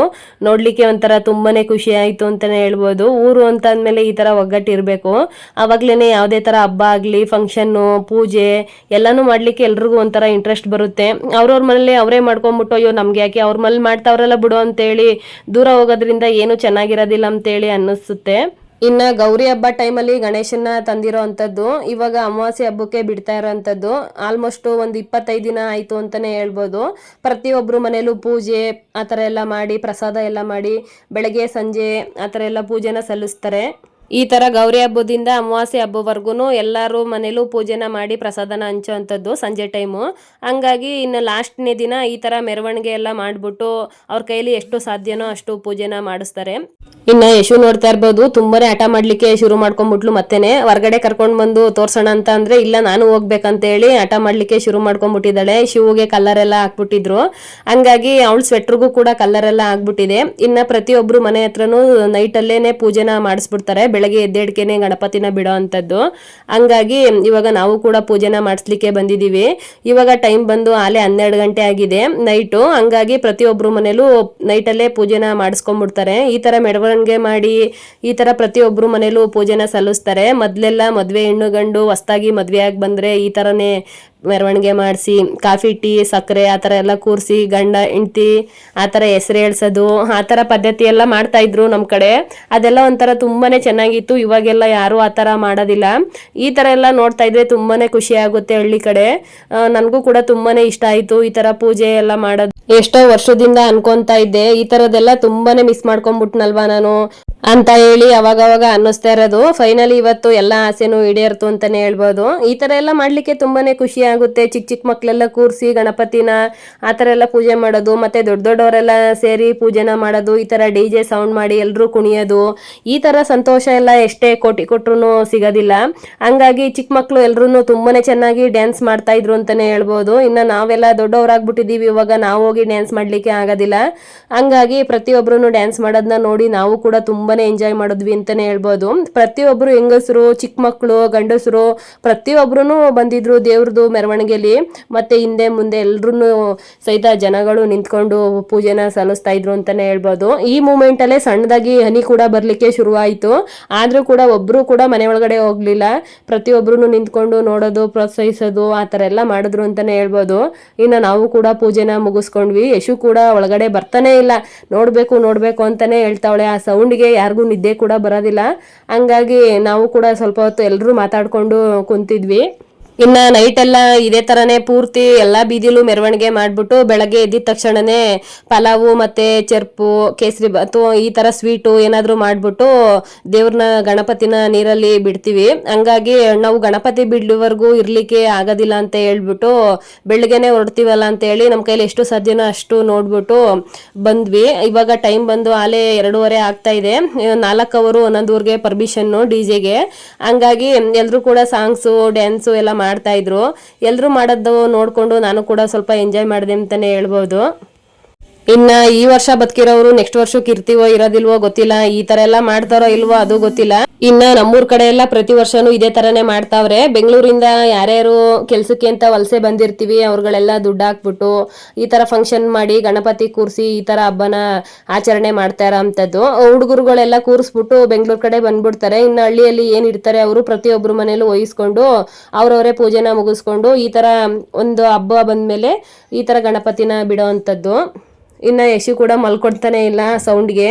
ನೋಡಲಿಕ್ಕೆ ಒಂಥರ ತುಂಬಾ ಖುಷಿ ಆಯಿತು ಅಂತಲೇ ಹೇಳ್ಬೋದು. ಊರು ಅಂತ ಅಂದಮೇಲೆ ಈ ಥರ ಒಗ್ಗಟ್ಟು ಇರಬೇಕು ಆವಾಗಲೇ ಯಾವುದೇ ಥರ ಹಬ್ಬ ಆಗಲಿ ಫಂಕ್ಷನ್ನು ಪೂಜೆ ಎಲ್ಲನೂ ಮಾಡಲಿಕ್ಕೆ ಎಲ್ರಿಗೂ ಒಂಥರ ಇಂಟ್ರೆಸ್ಟ್ ಬರುತ್ತೆ. ಅವ್ರವ್ರ ಮನೇಲಿ ಅವರೇ ಮಾಡ್ಕೊಂಬಿಟ್ಟು ಅಯ್ಯೋ, ನಮ್ಗೆ ಯಾಕೆ ಅವ್ರ ಮನೇಲಿ ಮಾಡ್ತಾವ್ರಲ್ಲ ಬಿಡು ಅಂತೇಳಿ ದೂರ ಹೋಗೋದ್ರಿಂದ ಏನು ಚೆನ್ನಾಗಿರೋದಿಲ್ಲ ಅಂತೇಳಿ ಅನ್ನಿಸುತ್ತೆ. ಇನ್ನ ಗೌರಿ ಹಬ್ಬ ಟೈಮಲ್ಲಿ ಗಣೇಶನ ತಂದಿರೋ ಅಂಥದ್ದು, ಇವಾಗ ಅಮಾವಾಸ್ಯೆ ಹಬ್ಬಕ್ಕೆ ಬಿಡ್ತಾ ಇರೋಂಥದ್ದು ಆಲ್ಮೋಸ್ಟ್ ಒಂದು ಇಪ್ಪತ್ತೈದು ದಿನ ಆಯಿತು ಅಂತಲೇ ಹೇಳ್ಬೋದು. ಪ್ರತಿಯೊಬ್ಬರು ಮನೇಲೂ ಪೂಜೆ, ಆ ಥರ ಎಲ್ಲ ಮಾಡಿ, ಪ್ರಸಾದ ಎಲ್ಲ ಮಾಡಿ, ಬೆಳಗ್ಗೆ, ಸಂಜೆ ಆ ಥರ ಎಲ್ಲ ಪೂಜೆನ ಸಲ್ಲಿಸ್ತಾರೆ. ಈ ಥರ ಗೌರಿ ಹಬ್ಬದಿಂದ ಅಮಾವಾಸ್ಯೆ ಹಬ್ಬವರೆಗೂ ಎಲ್ಲರೂ ಮನೇಲೂ ಪೂಜೆನ ಮಾಡಿ ಪ್ರಸಾದನ ಹಂಚುವಂಥದ್ದು ಸಂಜೆ ಟೈಮು. ಹಂಗಾಗಿ ಇನ್ನು ಲಾಸ್ಟ್ನೇ ದಿನ ಈ ಥರ ಮೆರವಣಿಗೆ ಎಲ್ಲ ಮಾಡಿಬಿಟ್ಟು ಅವ್ರ ಕೈಲಿ ಎಷ್ಟು ಸಾಧ್ಯನೋ ಅಷ್ಟು ಪೂಜೆನ ಮಾಡಿಸ್ತಾರೆ. ಇನ್ನು ಯಶು ನೋಡ್ತಾ ಇರ್ಬೋದು, ತುಂಬಾನೇ ಆಟ ಮಾಡ್ಲಿಕ್ಕೆ ಶುರು ಮಾಡ್ಕೊಂಡ್ಬಿಟ್ಲು ಮತ್ತೇನೆ. ಹೊರಗಡೆ ಕರ್ಕೊಂಡು ಬಂದು ತೋರ್ಸೋಣ ಅಂತ ಅಂದ್ರೆ, ಇಲ್ಲ ನಾನು ಹೋಗ್ಬೇಕಂತ ಹೇಳಿ ಆಟ ಮಾಡ್ಲಿಕ್ಕೆ ಶುರು ಮಾಡ್ಕೊಂಡ್ಬಿಟ್ಟಿದ್ದಾಳೆ ಶಿವಗೆ ಕಲರ್ ಎಲ್ಲ ಹಾಕ್ಬಿಟ್ಟಿದ್ರು. ಹಂಗಾಗಿ ಅವಳ ಸ್ವೆಟ್ರಿಗೂ ಕೂಡ ಕಲರ್ ಎಲ್ಲ ಆಗ್ಬಿಟ್ಟಿದೆ. ಇನ್ನ ಪ್ರತಿಯೊಬ್ರು ಮನೆ ಹತ್ರನೂ ನೈಟ್ ಅಲ್ಲೇನೆ ಪೂಜೆನ ಮಾಡಿಸ್ಬಿಡ್ತಾರೆ. ಬೆಳಗ್ಗೆ ಎದ್ದೇಡ್ಕೇನೆ ಗಣಪತಿನ ಬಿಡೋ ಅಂಥದ್ದು. ಹಂಗಾಗಿ ಇವಾಗ ನಾವು ಕೂಡ ಪೂಜೆನ ಮಾಡಿಸ್ಲಿಕ್ಕೆ ಬಂದಿದ್ದೀವಿ. ಇವಾಗ ಟೈಮ್ ಬಂದು ಆಲೆ ಹನ್ನೆರಡು ಗಂಟೆ ಆಗಿದೆ ನೈಟು. ಹಂಗಾಗಿ ಪ್ರತಿಯೊಬ್ಬರು ಮನೇಲೂ ನೈಟಲ್ಲೇ ಪೂಜೆನ ಮಾಡಿಸ್ಕೊಂಡ್ಬಿಡ್ತಾರೆ ಈ ಥರ ಮೆರವಣಿಗೆ ಮಾಡಿ ಈ ಥರ ಪ್ರತಿಯೊಬ್ಬರು ಮನೇಲೂ ಪೂಜೆನ ಸಲ್ಲಿಸ್ತಾರೆ. ಮೊದಲೆಲ್ಲ ಮದುವೆ ಹೆಣ್ಣು ಗಂಡು ಹೊಸ್ದಾಗಿ ಆಗಿ ಬಂದರೆ ಈ ಥರನೇ ಮೆರವಣಿಗೆ ಮಾಡಿಸಿ, ಕಾಫಿ, ಟೀ, ಸಕ್ಕರೆ ಆ ಥರ ಎಲ್ಲ ಕೂರಿಸಿ, ಗಂಡ, ಹೆಂಡ್ತಿ ಆ ಥರ ಹೆಸರು ಹೇಳ್ಸೋದು, ಆ ಥರ ಪದ್ಧತಿ ಎಲ್ಲ ಮಾಡ್ತಾ ಇದ್ರು ನಮ್ಮ ಕಡೆ. ಅದೆಲ್ಲ ಒಂಥರ ತುಂಬಾನೇ ಚೆನ್ನಾಗಿತ್ತು. ಇವಾಗೆಲ್ಲ ಯಾರೂ ಆ ಥರ ಮಾಡೋದಿಲ್ಲ. ಈ ಥರ ಎಲ್ಲ ನೋಡ್ತಾ ಇದ್ರೆ ತುಂಬಾನೇ ಖುಷಿ ಆಗುತ್ತೆ ಹಳ್ಳಿ ಕಡೆ. ನನಗೂ ಕೂಡ ತುಂಬಾನೇ ಇಷ್ಟ ಆಯಿತು ಈ ಥರ ಪೂಜೆ ಎಲ್ಲ ಮಾಡೋದು. ಎಷ್ಟೋ ವರ್ಷದಿಂದ ಅನ್ಕೊಂತಾ ಇದ್ದೆ. ಈ ಥರದ್ದೆಲ್ಲ ತುಂಬಾನೇ ಮಿಸ್ ಮಾಡ್ಕೊಂಡ್ಬಿಟ್ನಲ್ವಾ ನಾನು. ಅಂತ ಹೇಳಿ ಅವಾಗವಾಗ ಅವಾಗ ಅನ್ನಿಸ್ತಾ ಇರೋದು. ಫೈನಲಿ ಇವತ್ತು ಎಲ್ಲ ಆಸೆನೂ ಈಡೇರ್ತು ಅಂತಾನೆ ಹೇಳ್ಬೋದು. ಈ ಥರ ಎಲ್ಲ ಮಾಡಲಿಕ್ಕೆ ತುಂಬಾನೇ ಖುಷಿ ಆಗುತ್ತೆ. ಚಿಕ್ಕ ಚಿಕ್ಕ ಮಕ್ಕಳೆಲ್ಲ ಕೂರಿಸಿ ಗಣಪತಿನ ಆ ಥರ ಎಲ್ಲ ಪೂಜೆ ಮಾಡೋದು, ಮತ್ತೆ ದೊಡ್ಡ ದೊಡ್ಡವರೆಲ್ಲ ಸೇರಿ ಪೂಜೆನ ಮಾಡೋದು, ಈ ಥರ ಡಿ ಜೆ ಸೌಂಡ್ ಮಾಡಿ ಎಲ್ಲರೂ ಕುಣಿಯೋದು, ಈ ಥರ ಸಂತೋಷ ಎಲ್ಲ ಎಷ್ಟೇ ಕೋಟಿ ಕೊಟ್ರು ಸಿಗೋದಿಲ್ಲ. ಹಂಗಾಗಿ ಚಿಕ್ಕ ಮಕ್ಕಳು ಎಲ್ಲರೂ ತುಂಬಾನೇ ಚೆನ್ನಾಗಿ ಡ್ಯಾನ್ಸ್ ಮಾಡ್ತಾ ಇದ್ರು ಅಂತಾನೆ ಹೇಳ್ಬೋದು. ಇನ್ನು ನಾವೆಲ್ಲ ದೊಡ್ಡವರಾಗ್ಬಿಟ್ಟಿದ್ದೀವಿ, ಇವಾಗ ನಾವು ಹೋಗಿ ಡ್ಯಾನ್ಸ್ ಮಾಡಲಿಕ್ಕೆ ಆಗೋದಿಲ್ಲ. ಹಂಗಾಗಿ ಪ್ರತಿಯೊಬ್ಬರೂ ಡ್ಯಾನ್ಸ್ ಮಾಡೋದನ್ನ ನೋಡಿ ನಾವು ಕೂಡ ತುಂಬಾನೇ ಎಂಜಾಯ್ ಮಾಡಿದ್ವಿ ಅಂತಾನೆ ಹೇಳ್ಬೋದು. ಪ್ರತಿಯೊಬ್ರು ಹೆಂಗಸರು ಚಿಕ್ಕ ಮಕ್ಕಳು ಗಂಡಸರು ಪ್ರತಿಯೊಬ್ರು ಬಂದಿದ್ರು ದೇವ್ರದ್ದು ಮೆರವಣಿಗೆಯಲ್ಲಿ ಮತ್ತೆ ಹಿಂದೆ ಮುಂದೆ ಎಲ್ರು ಸಹಿತ ಜನಗಳು ನಿಂತ್ಕೊಂಡು ಪೂಜೆನ ಸಲ್ಲಿಸ್ತಾ ಇದ್ರು ಅಂತಾನೆ ಹೇಳ್ಬೋದು. ಈ ಮೂಮೆಂಟ್ ಅಲ್ಲೇ ಸಣ್ಣದಾಗಿ ಹನಿ ಕೂಡ ಬರ್ಲಿಕ್ಕೆ ಶುರುವಾಯಿತು. ಆದ್ರೂ ಕೂಡ ಒಬ್ರು ಕೂಡ ಮನೆ ಒಳಗಡೆ ಹೋಗ್ಲಿಲ್ಲ. ಪ್ರತಿಯೊಬ್ರು ನಿಂತ್ಕೊಂಡು ನೋಡೋದು, ಪ್ರೋತ್ಸಾಹಿಸೋದು, ಆ ತರ ಎಲ್ಲ ಮಾಡಿದ್ರು ಅಂತಾನೆ ಹೇಳ್ಬೋದು. ಇನ್ನು ನಾವು ಕೂಡ ಪೂಜೆನ ಮುಗಿಸ್ಕೊಂಡ್ವಿ. ಯಶು ಕೂಡ ಒಳಗಡೆ ಬರ್ತಾನೆ ಇಲ್ಲ. ನೋಡ್ಬೇಕು ನೋಡ್ಬೇಕು ಅಂತಾನೆ ಹೇಳ್ತಾವಳೆ. ಆ ಸೌಂಡ್ಗೆ ಯಾರಿಗೂ ನಿದ್ದೆ ಕೂಡ ಬರೋದಿಲ್ಲ. ಹಂಗಾಗಿ ನಾವು ಕೂಡ ಸ್ವಲ್ಪ ಹೊತ್ತು ಎಲ್ಲರೂ ಮಾತಾಡಿಕೊಂಡು ಕುಂತಿದ್ವಿ. ಇನ್ನ ನೈಟ್ ಎಲ್ಲ ಇದೇ ತರನೇ ಪೂರ್ತಿ ಎಲ್ಲಾ ಬೀದಿಲೂ ಮೆರವಣಿಗೆ ಮಾಡ್ಬಿಟ್ಟು ಬೆಳಗ್ಗೆ ಎದ್ದಿದ ತಕ್ಷಣನೇ ಪಲಾವು ಮತ್ತೆ ಚೆರ್ಪು, ಕೇಸರಿ ಬಾತು ಈ ತರ ಸ್ವೀಟು ಏನಾದ್ರು ಮಾಡ್ಬಿಟ್ಟು ದೇವ್ರನ್ನ ಗಣಪತಿನ ನೀರಲ್ಲಿ ಬಿಡ್ತೀವಿ. ಹಂಗಾಗಿ ನಾವು ಗಣಪತಿ ಬಿಡ್ಲಿವರೆಗೂ ಇರ್ಲಿಕ್ಕೆ ಆಗೋದಿಲ್ಲ ಅಂತ ಹೇಳ್ಬಿಟ್ಟು ಬೆಳಗ್ಗೆನೆ ಹೊರಡ್ತೀವಲ್ಲ ಅಂತ ಹೇಳಿ ನಮ್ಮ ಕೈಲಿ ಎಷ್ಟು ಸಾಧ್ಯನೋ ಅಷ್ಟು ನೋಡ್ಬಿಟ್ಟು ಬಂದ್ವಿ. ಇವಾಗ ಟೈಮ್ ಬಂದು ಆಲೆ ಎರಡೂವರೆ ಆಗ್ತಾ ಇದೆ. ನಾಲ್ಕು ಅವರು ಒಂದೊಂದು ಊರಿಗೆ ಪರ್ಮಿಷನ್ನು ಡಿ ಜೆಗೆ. ಹಂಗಾಗಿ ಎಲ್ಲರೂ ಕೂಡ ಸಾಂಗ್ಸು ಡ್ಯಾನ್ಸು ಎಲ್ಲ ಮಾಡ್ತಾ ಇದ್ರು. ಎಲ್ಲರೂ ಮಾಡೋದು ನೋಡ್ಕೊಂಡು ನಾನು ಕೂಡ ಸ್ವಲ್ಪ ಎಂಜಾಯ್ ಮಾಡಿದೆ ಅಂತಾನೆ ಹೇಳ್ಬೋದು. ಇನ್ನ ಈ ವರ್ಷ ಬದುಕಿರೋರು ನೆಕ್ಸ್ಟ್ ವರ್ಷಕ್ಕೆ ಇರ್ತೀವೋ ಇರೋದಿಲ್ವೋ ಗೊತ್ತಿಲ್ಲ. ಈ ತರ ಎಲ್ಲ ಮಾಡ್ತಾರೋ ಇಲ್ವೋ ಅದು ಗೊತ್ತಿಲ್ಲ. ಇನ್ನ ನಮ್ಮೂರ್ ಕಡೆ ಎಲ್ಲ ಪ್ರತಿ ವರ್ಷನೂ ಇದೇ ತರನೇ ಮಾಡ್ತಾವ್ರೆ. ಬೆಂಗಳೂರಿಂದ ಯಾರ್ಯಾರು ಕೆಲ್ಸಕ್ಕೆ ಅಂತ ವಲಸೆ ಬಂದಿರ್ತೀವಿ, ಅವ್ರಗಳೆಲ್ಲ ದುಡ್ಡು ಹಾಕ್ಬಿಟ್ಟು ಈ ತರ ಫಂಕ್ಷನ್ ಮಾಡಿ ಗಣಪತಿ ಕೂರಿಸಿ ಈ ತರ ಹಬ್ಬನ ಆಚರಣೆ ಮಾಡ್ತಾ ಅಂತದ್ದು ಹುಡುಗರುಗಳೆಲ್ಲ ಕೂರಿಸ್ಬಿಟ್ಟು ಬೆಂಗಳೂರು ಕಡೆ ಬಂದ್ಬಿಡ್ತಾರೆ. ಇನ್ನು ಹಳ್ಳಿಯಲ್ಲಿ ಏನ್ ಇರ್ತಾರೆ ಅವರು ಪ್ರತಿಯೊಬ್ಬರು ಮನೇಲೂ ವಹಿಸ್ಕೊಂಡು ಅವ್ರವರೇ ಪೂಜೆನ ಮುಗಿಸ್ಕೊಂಡು ಈ ತರ ಒಂದು ಹಬ್ಬ ಬಂದ್ಮೇಲೆ ಈ ತರ ಗಣಪತಿನ ಬಿಡೋ ಅಂಥದ್ದು. ಇನ್ನು ಯಶು ಕೂಡ ಮಲ್ಕೊಡ್ತಾನೆ ಇಲ್ಲ ಸೌಂಡ್ಗೆ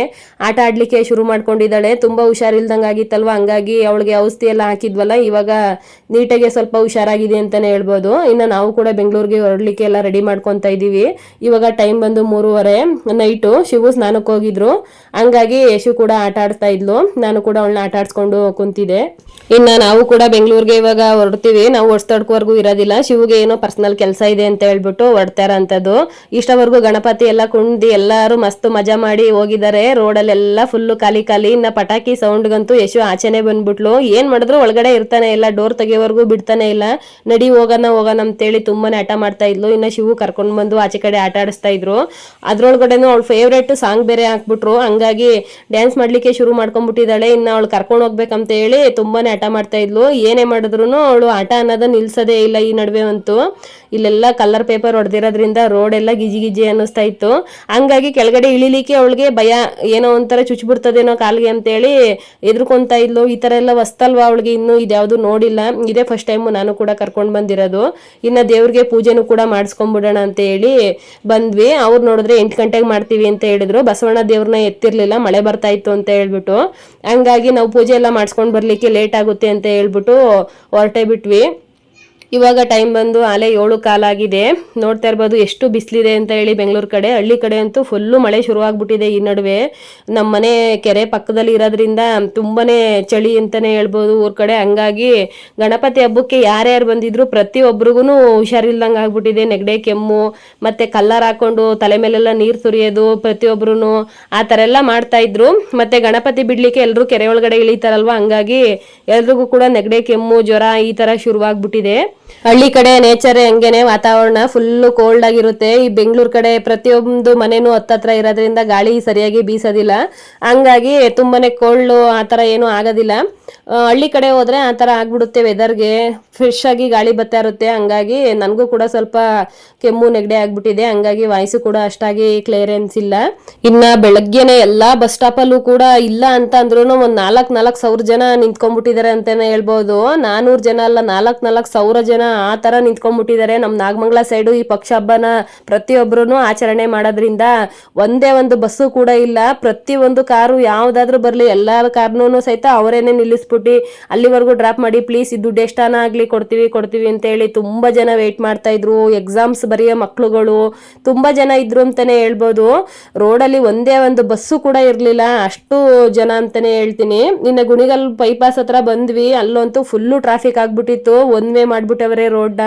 ಆಟ ಆಡ್ಲಿಕ್ಕೆ ಶುರು ಮಾಡ್ಕೊಂಡಿದ್ದಾಳೆ. ತುಂಬ ಹುಷಾರಿಲ್ದಂಗೆ ಆಗಿತ್ತಲ್ವ? ಹಂಗಾಗಿ ಅವಳಿಗೆ ಔಷಧಿ ಎಲ್ಲ ಹಾಕಿದ್ವಲ್ಲ, ಇವಾಗ ನೀಟಾಗಿ ಸ್ವಲ್ಪ ಹುಷಾರಾಗಿದೆ ಅಂತಲೇ ಹೇಳ್ಬೋದು. ಇನ್ನು ನಾವು ಕೂಡ ಬೆಂಗಳೂರಿಗೆ ಹೊರಡ್ಲಿಕ್ಕೆ ಎಲ್ಲ ರೆಡಿ ಮಾಡ್ಕೊತಾ ಇದ್ದೀವಿ. ಇವಾಗ ಟೈಮ್ ಬಂದು ಮೂರುವರೆ ನೈಟು ಶಿವು ಸ್ನಾನಕ್ಕೆ ಹೋಗಿದ್ರು ಹಂಗಾಗಿ ಯಶು ಕೂಡ ಆಟ ಆಡ್ತಾ ಇದ್ಲು. ನಾನು ಕೂಡ ಅವಳನ್ನ ಆಟ ಆಡ್ಸ್ಕೊಂಡು ಕುಂತಿದ್ದೆ. ಇನ್ನು ನಾವು ಕೂಡ ಬೆಂಗಳೂರಿಗೆ ಇವಾಗ ಹೊರಡ್ತೀವಿ. ನಾವು ಹೊಡ್ಸ್ತಾಡ್ಕೋವರೆಗೂ ಇರೋದಿಲ್ಲ. ಶಿವಗೆ ಏನೋ ಪರ್ಸನಲ್ ಕೆಲಸ ಇದೆ ಅಂತ ಹೇಳ್ಬಿಟ್ಟು ಹೊಡ್ತಾರ ಅಂತದ್ದು. ಇಷ್ಟವರೆಗೂ ಗಣಪತಿ ಎಲ್ಲ ಕುಣ್ದಿ ಎಲ್ಲರೂ ಮಸ್ತ್ ಮಜಾ ಮಾಡಿ ಹೋಗಿದ್ದಾರೆ. ರೋಡಲ್ಲೆಲ್ಲ ಫುಲ್ಲು ಖಾಲಿ ಖಾಲಿ. ಇನ್ನ ಪಟಾಕಿ ಸೌಂಡ್ಗಂತೂ ಯಶು ಆಚೆನೆ ಬಂದ್ಬಿಟ್ಲು. ಏನ್ ಮಾಡಿದ್ರು ಒಳಗಡೆ ಇರ್ತಾನೆ ಇಲ್ಲ. ಡೋರ್ ತೆಗೆಯೋವರೆಗೂ ಬಿಡ್ತಾನೆ ಇಲ್ಲ. ನಡಿ ಹೋಗೋಣ ಹೋಗೋಣ ಅಂತೇಳಿ ತುಂಬಾನೇ ಆಟ ಮಾಡ್ತಾ ಇದ್ಲು. ಇನ್ನ ಶಿವು ಕರ್ಕೊಂಡು ಬಂದು ಆಚೆ ಕಡೆ ಆಟ ಆಡಿಸ್ತಾ ಇದ್ರು. ಅದ್ರೊಳಗಡೆನು ಅವ್ಳು ಫೇವ್ರೇಟ್ ಸಾಂಗ್ ಬೇರೆ ಹಾಕ್ಬಿಟ್ರು. ಹಂಗಾಗಿ ಡ್ಯಾನ್ಸ್ ಮಾಡ್ಲಿಕ್ಕೆ ಶುರು ಮಾಡ್ಕೊಂಡ್ಬಿಟ್ಟಿದ್ದಾಳೆ. ಇನ್ನ ಅವಳು ಕರ್ಕೊಂಡು ಹೋಗ್ಬೇಕಂತ ಹೇಳಿ ತುಂಬಾನೇ ಆಟ ಮಾಡ್ತಾ ಇದ್ಲು. ಏನೇ ಮಾಡಿದ್ರು ಅವಳು ಹಠ ಅನ್ನೋದನ್ನ ನಿಲ್ಸೋದೇ ಇಲ್ಲ ಈ ನಡುವೆ ಅಂತೂ. ಇಲ್ಲೆಲ್ಲ ಕಲರ್ ಪೇಪರ್ ಹೊಡೆದಿರೋದ್ರಿಂದ ರೋಡ್ ಎಲ್ಲ ಗಿಜಿ ಗಿಜಿ ಅನ್ನಿಸ್ತಾ ಇತ್ತು. ಹಂಗಾಗಿ ಕೆಳಗಡೆ ಇಳಿಲಿಕ್ಕೆ ಅವಳಿಗೆ ಭಯ ಏನೋ ಒಂಥರ ಚುಚ್ಬಿಡ್ತದೇನೋ ಕಾಲಿಗೆ ಅಂತೇಳಿ ಎದ್ರುಕೊಂತಾ ಇದ್ಲು. ಈ ಥರ ಎಲ್ಲ ವಸ್ತಲ್ವಾ ಅವಳಿಗೆ ಇನ್ನೂ? ಇದ್ಯಾವುದು ನೋಡಿಲ್ಲ. ಇದೇ ಫಸ್ಟ್ ಟೈಮು ನಾನು ಕೂಡ ಕರ್ಕೊಂಡು ಬಂದಿರೋದು. ಇನ್ನು ದೇವ್ರಿಗೆ ಪೂಜೆನೂ ಕೂಡ ಮಾಡಿಸ್ಕೊಂಡ್ಬಿಡೋಣ ಅಂತ ಹೇಳಿ ಬಂದ್ವಿ. ಅವ್ರು ನೋಡಿದ್ರೆ ಎಂಟು ಗಂಟೆಗೆ ಮಾಡ್ತೀವಿ ಅಂತ ಹೇಳಿದ್ರು. ಬಸವಣ್ಣ ದೇವ್ರನ್ನ ಎತ್ತಿರ್ಲಿಲ್ಲ. ಮಳೆ ಬರ್ತಾ ಇತ್ತು ಅಂತ ಹೇಳ್ಬಿಟ್ಟು. ಹಂಗಾಗಿ ನಾವು ಪೂಜೆ ಎಲ್ಲ ಮಾಡಿಸ್ಕೊಂಡು ಬರ್ಲಿಕ್ಕೆ ಲೇಟ್ ಆಗುತ್ತೆ ಅಂತ ಹೇಳ್ಬಿಟ್ಟು ಹೊರಟೇ ಬಿಟ್ವಿ. ಇವಾಗ ಟೈಮ್ ಬಂದು ಆಲೆ ಏಳು ಕಾಲಾಗಿದೆ ನೋಡ್ತಾ ಇರ್ಬೋದು ಎಷ್ಟು ಬಿಸಿಲಿದೆ ಅಂತ ಹೇಳಿ ಬೆಂಗಳೂರು ಕಡೆ. ಹಳ್ಳಿ ಕಡೆ ಅಂತೂ ಫುಲ್ಲು ಮಳೆ ಶುರುವಾಗ್ಬಿಟ್ಟಿದೆ ಈ ನಡುವೆ. ನಮ್ಮ ಮನೆ ಕೆರೆ ಪಕ್ಕದಲ್ಲಿ ಇರೋದ್ರಿಂದ ತುಂಬಾನೇ ಚಳಿ ಅಂತಲೇ ಹೇಳ್ಬೋದು ಊರ ಕಡೆ. ಹಂಗಾಗಿ ಗಣಪತಿ ಹಬ್ಬಕ್ಕೆ ಯಾರ್ಯಾರು ಬಂದಿದ್ರು ಪ್ರತಿಯೊಬ್ಬರಿಗೂ ಹುಷಾರಿಲ್ದಂಗೆ ಆಗ್ಬಿಟ್ಟಿದೆ. ನೆಗಡೆ, ಕೆಮ್ಮು, ಮತ್ತು ಕಲ್ಲರ್ ಹಾಕೊಂಡು ತಲೆ ಮೇಲೆಲ್ಲ ನೀರು ಸುರಿಯೋದು ಪ್ರತಿಯೊಬ್ಬರೂ ಆ ಥರ ಎಲ್ಲ ಮಾಡ್ತಾ ಇದ್ರು. ಮತ್ತೆ ಗಣಪತಿ ಬಿಡಲಿಕ್ಕೆ ಎಲ್ಲರೂ ಕೆರೆ ಒಳಗಡೆ ಇಳೀತಾರಲ್ವ? ಹಂಗಾಗಿ ಎಲ್ರಿಗೂ ಕೂಡ ನೆಗಡೆ, ಕೆಮ್ಮು, ಜ್ವರ ಈ ಥರ ಶುರುವಾಗ್ಬಿಟ್ಟಿದೆ. ಹಳ್ಳಿ ಕಡೆ ನೇಚರ್ ಹೆಂಗೇನೆ ವಾತಾವರಣ ಫುಲ್ಲು ಕೋಲ್ಡ್ ಆಗಿರುತ್ತೆ. ಈ ಬೆಂಗಳೂರು ಕಡೆ ಪ್ರತಿಯೊಂದು ಮನೆನೂ ಹತ್ತತ್ರ ಇರೋದ್ರಿಂದ ಗಾಳಿ ಸರಿಯಾಗಿ ಬೀಸೋದಿಲ್ಲ. ಹಂಗಾಗಿ ತುಂಬಾನೇ ಕೋಲ್ಡ್ ಆ ಥರ ಏನೂ ಆಗೋದಿಲ್ಲ. ಹಳ್ಳಿ ಕಡೆ ಹೋದ್ರೆ ಆ ಥರ ಆಗ್ಬಿಡುತ್ತೆ ವೆದರ್ಗೆ ಫ್ರೆಶ್ ಆಗಿ ಗಾಳಿ ಬತ್ತಾ ಇರುತ್ತೆ. ಹಂಗಾಗಿ ನನಗೂ ಕೂಡ ಸ್ವಲ್ಪ ಕೆಮ್ಮು ನೆಗಡಿ ಆಗ್ಬಿಟ್ಟಿದೆ. ಹಂಗಾಗಿ ವಾಯ್ಸು ಕೂಡ ಅಷ್ಟಾಗಿ ಕ್ಲಿಯರೆನ್ಸ್ ಇಲ್ಲ. ಇನ್ನ ಬೆಳಗ್ಗೆನೆ ಎಲ್ಲಾ ಬಸ್ ಸ್ಟಾಪಲ್ಲೂ ಕೂಡ ಇಲ್ಲ ಅಂತ ಅಂದ್ರೂ ಒಂದ್ ನಾಲ್ಕ್ ನಾಲ್ಕ್ ಸಾವಿರ ಜನ ನಿಂತ್ಕೊಂಡ್ಬಿಟ್ಟಿದ್ದಾರೆ ಅಂತಾನೆ ಹೇಳ್ಬೋದು. ನಾನೂರು ಜನ ಅಲ್ಲ, ನಾಲ್ಕ್ ನಾಲ್ಕ್ ಸಾವಿರ ಜನ ಆ ತರ ನಿಂತ್ಕೊಂಡ್ಬಿಟ್ಟಿದ್ದಾರೆ. ನಮ್ ನಾಗಮಂಗಲ ಸೈಡು ಈ ಪಕ್ಷ ಹಬ್ಬನ ಪ್ರತಿಯೊಬ್ಬರೂ ಆಚರಣೆ ಮಾಡೋದ್ರಿಂದ ಒಂದೇ ಒಂದು ಬಸ್ಸು ಕೂಡ ಇಲ್ಲ. ಪ್ರತಿ ಒಂದು ಕಾರು ಯಾವ್ದಾದ್ರು ಬರ್ಲಿ, ಎಲ್ಲಾ ಕಾರ್ನೂ ಸಹಿತ ಅವರೇನೆ ನಿಲ್ಲಿಸ್ಬಿಟ್ಟು ಅಲ್ಲಿವರೆಗೂ ಡ್ರಾಪ್ ಮಾಡಿ, ಪ್ಲೀಸ್ ಇದು ದುಡ್ಡು ಆಗ್ಲಿ, ಕೊಡ್ತೀವಿ ಕೊಡ್ತೀವಿ ಅಂತ ಹೇಳಿ ತುಂಬಾ ಜನ ವೇಟ್ ಮಾಡ್ತಾ ಇದ್ರು. ಎಕ್ಸಾಮ್ಸ್ ಬರೆಯೋ ಮಕ್ಳುಗಳು ತುಂಬಾ ಜನ ಇದ್ರು ಅಂತಾನೆ ಹೇಳ್ಬೋದು. ರೋಡಲ್ಲಿ ಒಂದೇ ಒಂದು ಬಸ್ಸು ಕೂಡ ಇರ್ಲಿಲ್ಲ. ಅಷ್ಟು ಜನ ಅಂತಾನೆ ಹೇಳ್ತೀನಿ. ನಿನ್ನೆ ಗುಣಿಗಲ್ ಬೈಪಾಸ್ ಹತ್ರ ಬಂದ್ವಿ. ಅಲ್ಲಂತೂ ಫುಲ್ಲು ಟ್ರಾಫಿಕ್ ಆಗ್ಬಿಟ್ಟಿತ್ತು. ಒನ್ ವೇ ಮಾಡ್ಬಿಟ್ಟವ್ರೆ ರೋಡ್ನ.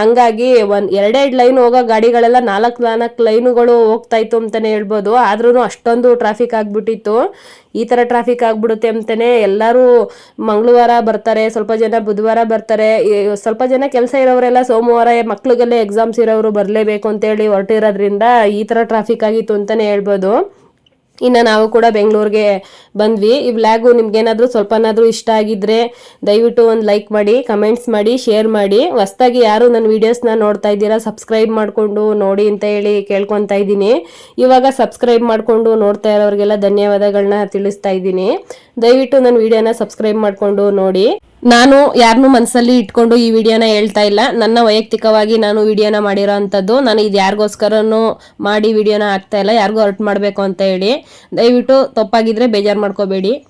ಹಂಗಾಗಿ ಒಂದ್ ಎರಡೆರಡು ಲೈನ್ ಹೋಗೋ ಗಾಡಿಗಳೆಲ್ಲ ನಾಲ್ಕು ನಾಲ್ಕು ಲೈನುಗಳು ಹೋಗ್ತಾ ಇತ್ತು ಅಂತಾನೆ ಹೇಳ್ಬೋದು. ಆದ್ರೂ ಅಷ್ಟೊಂದು ಟ್ರಾಫಿಕ್ ಆಗ್ಬಿಟ್ಟಿತ್ತು. ಈ ತರ ಟ್ರಾಫಿಕ್ ಆಗ್ಬಿಡುತ್ತೆ ಅಂತಾನೆ ಎಲ್ಲರೂ ಮಂಗಳವಾರ ಬರ್ತಾರೆ, ಸ್ವಲ್ಪ ಜನ ಬುಧವಾರ ಬರ್ತಾರೆ. ಸ್ವಲ್ಪ ಜನ ಕೆಲಸ ಇರೋರೆಲ್ಲ ಸೋಮವಾರ ಮಕ್ಳಿಗೆಲ್ಲ ಎಕ್ಸಾಮ್ಸ್ ಇರೋರು ಬರಲೇಬೇಕು ಅಂತೇಳಿ ಹೊರಟಿರೋದ್ರಿಂದ ಈ ತರ ಟ್ರಾಫಿಕ್ ಆಗಿತ್ತು ಅಂತಾನೆ ಹೇಳ್ಬೋದು. ಇನ್ನು ನಾವು ಕೂಡ ಬೆಂಗಳೂರಿಗೆ ಬಂದ್ವಿ. ಈ ವ್ಲಾಗು ನಿಮ್ಗೇನಾದರೂ ಸ್ವಲ್ಪನಾದರೂ ಇಷ್ಟ ಆಗಿದ್ರೆ ದಯವಿಟ್ಟು ಒಂದು ಲೈಕ್ ಮಾಡಿ ಕಮೆಂಟ್ಸ್ ಮಾಡಿ ಶೇರ್ ಮಾಡಿ. ಹೊಸ್ದಾಗಿ ಯಾರು ನನ್ನ ವೀಡಿಯೋಸ್ನ ನೋಡ್ತಾ ಇದ್ದೀರಾ ಸಬ್ಸ್ಕ್ರೈಬ್ ಮಾಡಿಕೊಂಡು ನೋಡಿ ಅಂತ ಹೇಳಿ ಕೇಳ್ಕೊತಾ ಇದ್ದೀನಿ. ಇವಾಗ ಸಬ್ಸ್ಕ್ರೈಬ್ ಮಾಡಿಕೊಂಡು ನೋಡ್ತಾ ಇರೋರಿಗೆಲ್ಲ ಧನ್ಯವಾದಗಳನ್ನ ತಿಳಿಸ್ತಾ ಇದ್ದೀನಿ. ದಯವಿಟ್ಟು ನನ್ನ ವಿಡಿಯೋನ ಸಬ್ಸ್ಕ್ರೈಬ್ ಮಾಡಿಕೊಂಡು ನೋಡಿ. ನಾನು ಯಾರನ್ನೂ ಮನಸ್ಸಲ್ಲಿ ಇಟ್ಕೊಂಡು ಈ ವಿಡಿಯೋನ ಹೇಳ್ತಾ ಇಲ್ಲ. ನನ್ನ ವೈಯಕ್ತಿಕವಾಗಿ ನಾನು ವಿಡಿಯೋನ ಮಾಡಿರೋ ಅಂಥದ್ದು, ನಾನು ಇದು ಯಾರಿಗೋಸ್ಕರನೂ ಮಾಡಿ ವಿಡಿಯೋನ ಹಾಕ್ತಾ ಇಲ್ಲ. ಯಾರಿಗೂ ಹರ್ಟ್ ಮಾಡಬೇಕು ಅಂತ ಹೇಳಿ. ದಯವಿಟ್ಟು ತಪ್ಪಾಗಿದ್ರೆ ಬೇಜಾರು ಮಾಡ್ಕೋಬೇಡಿ.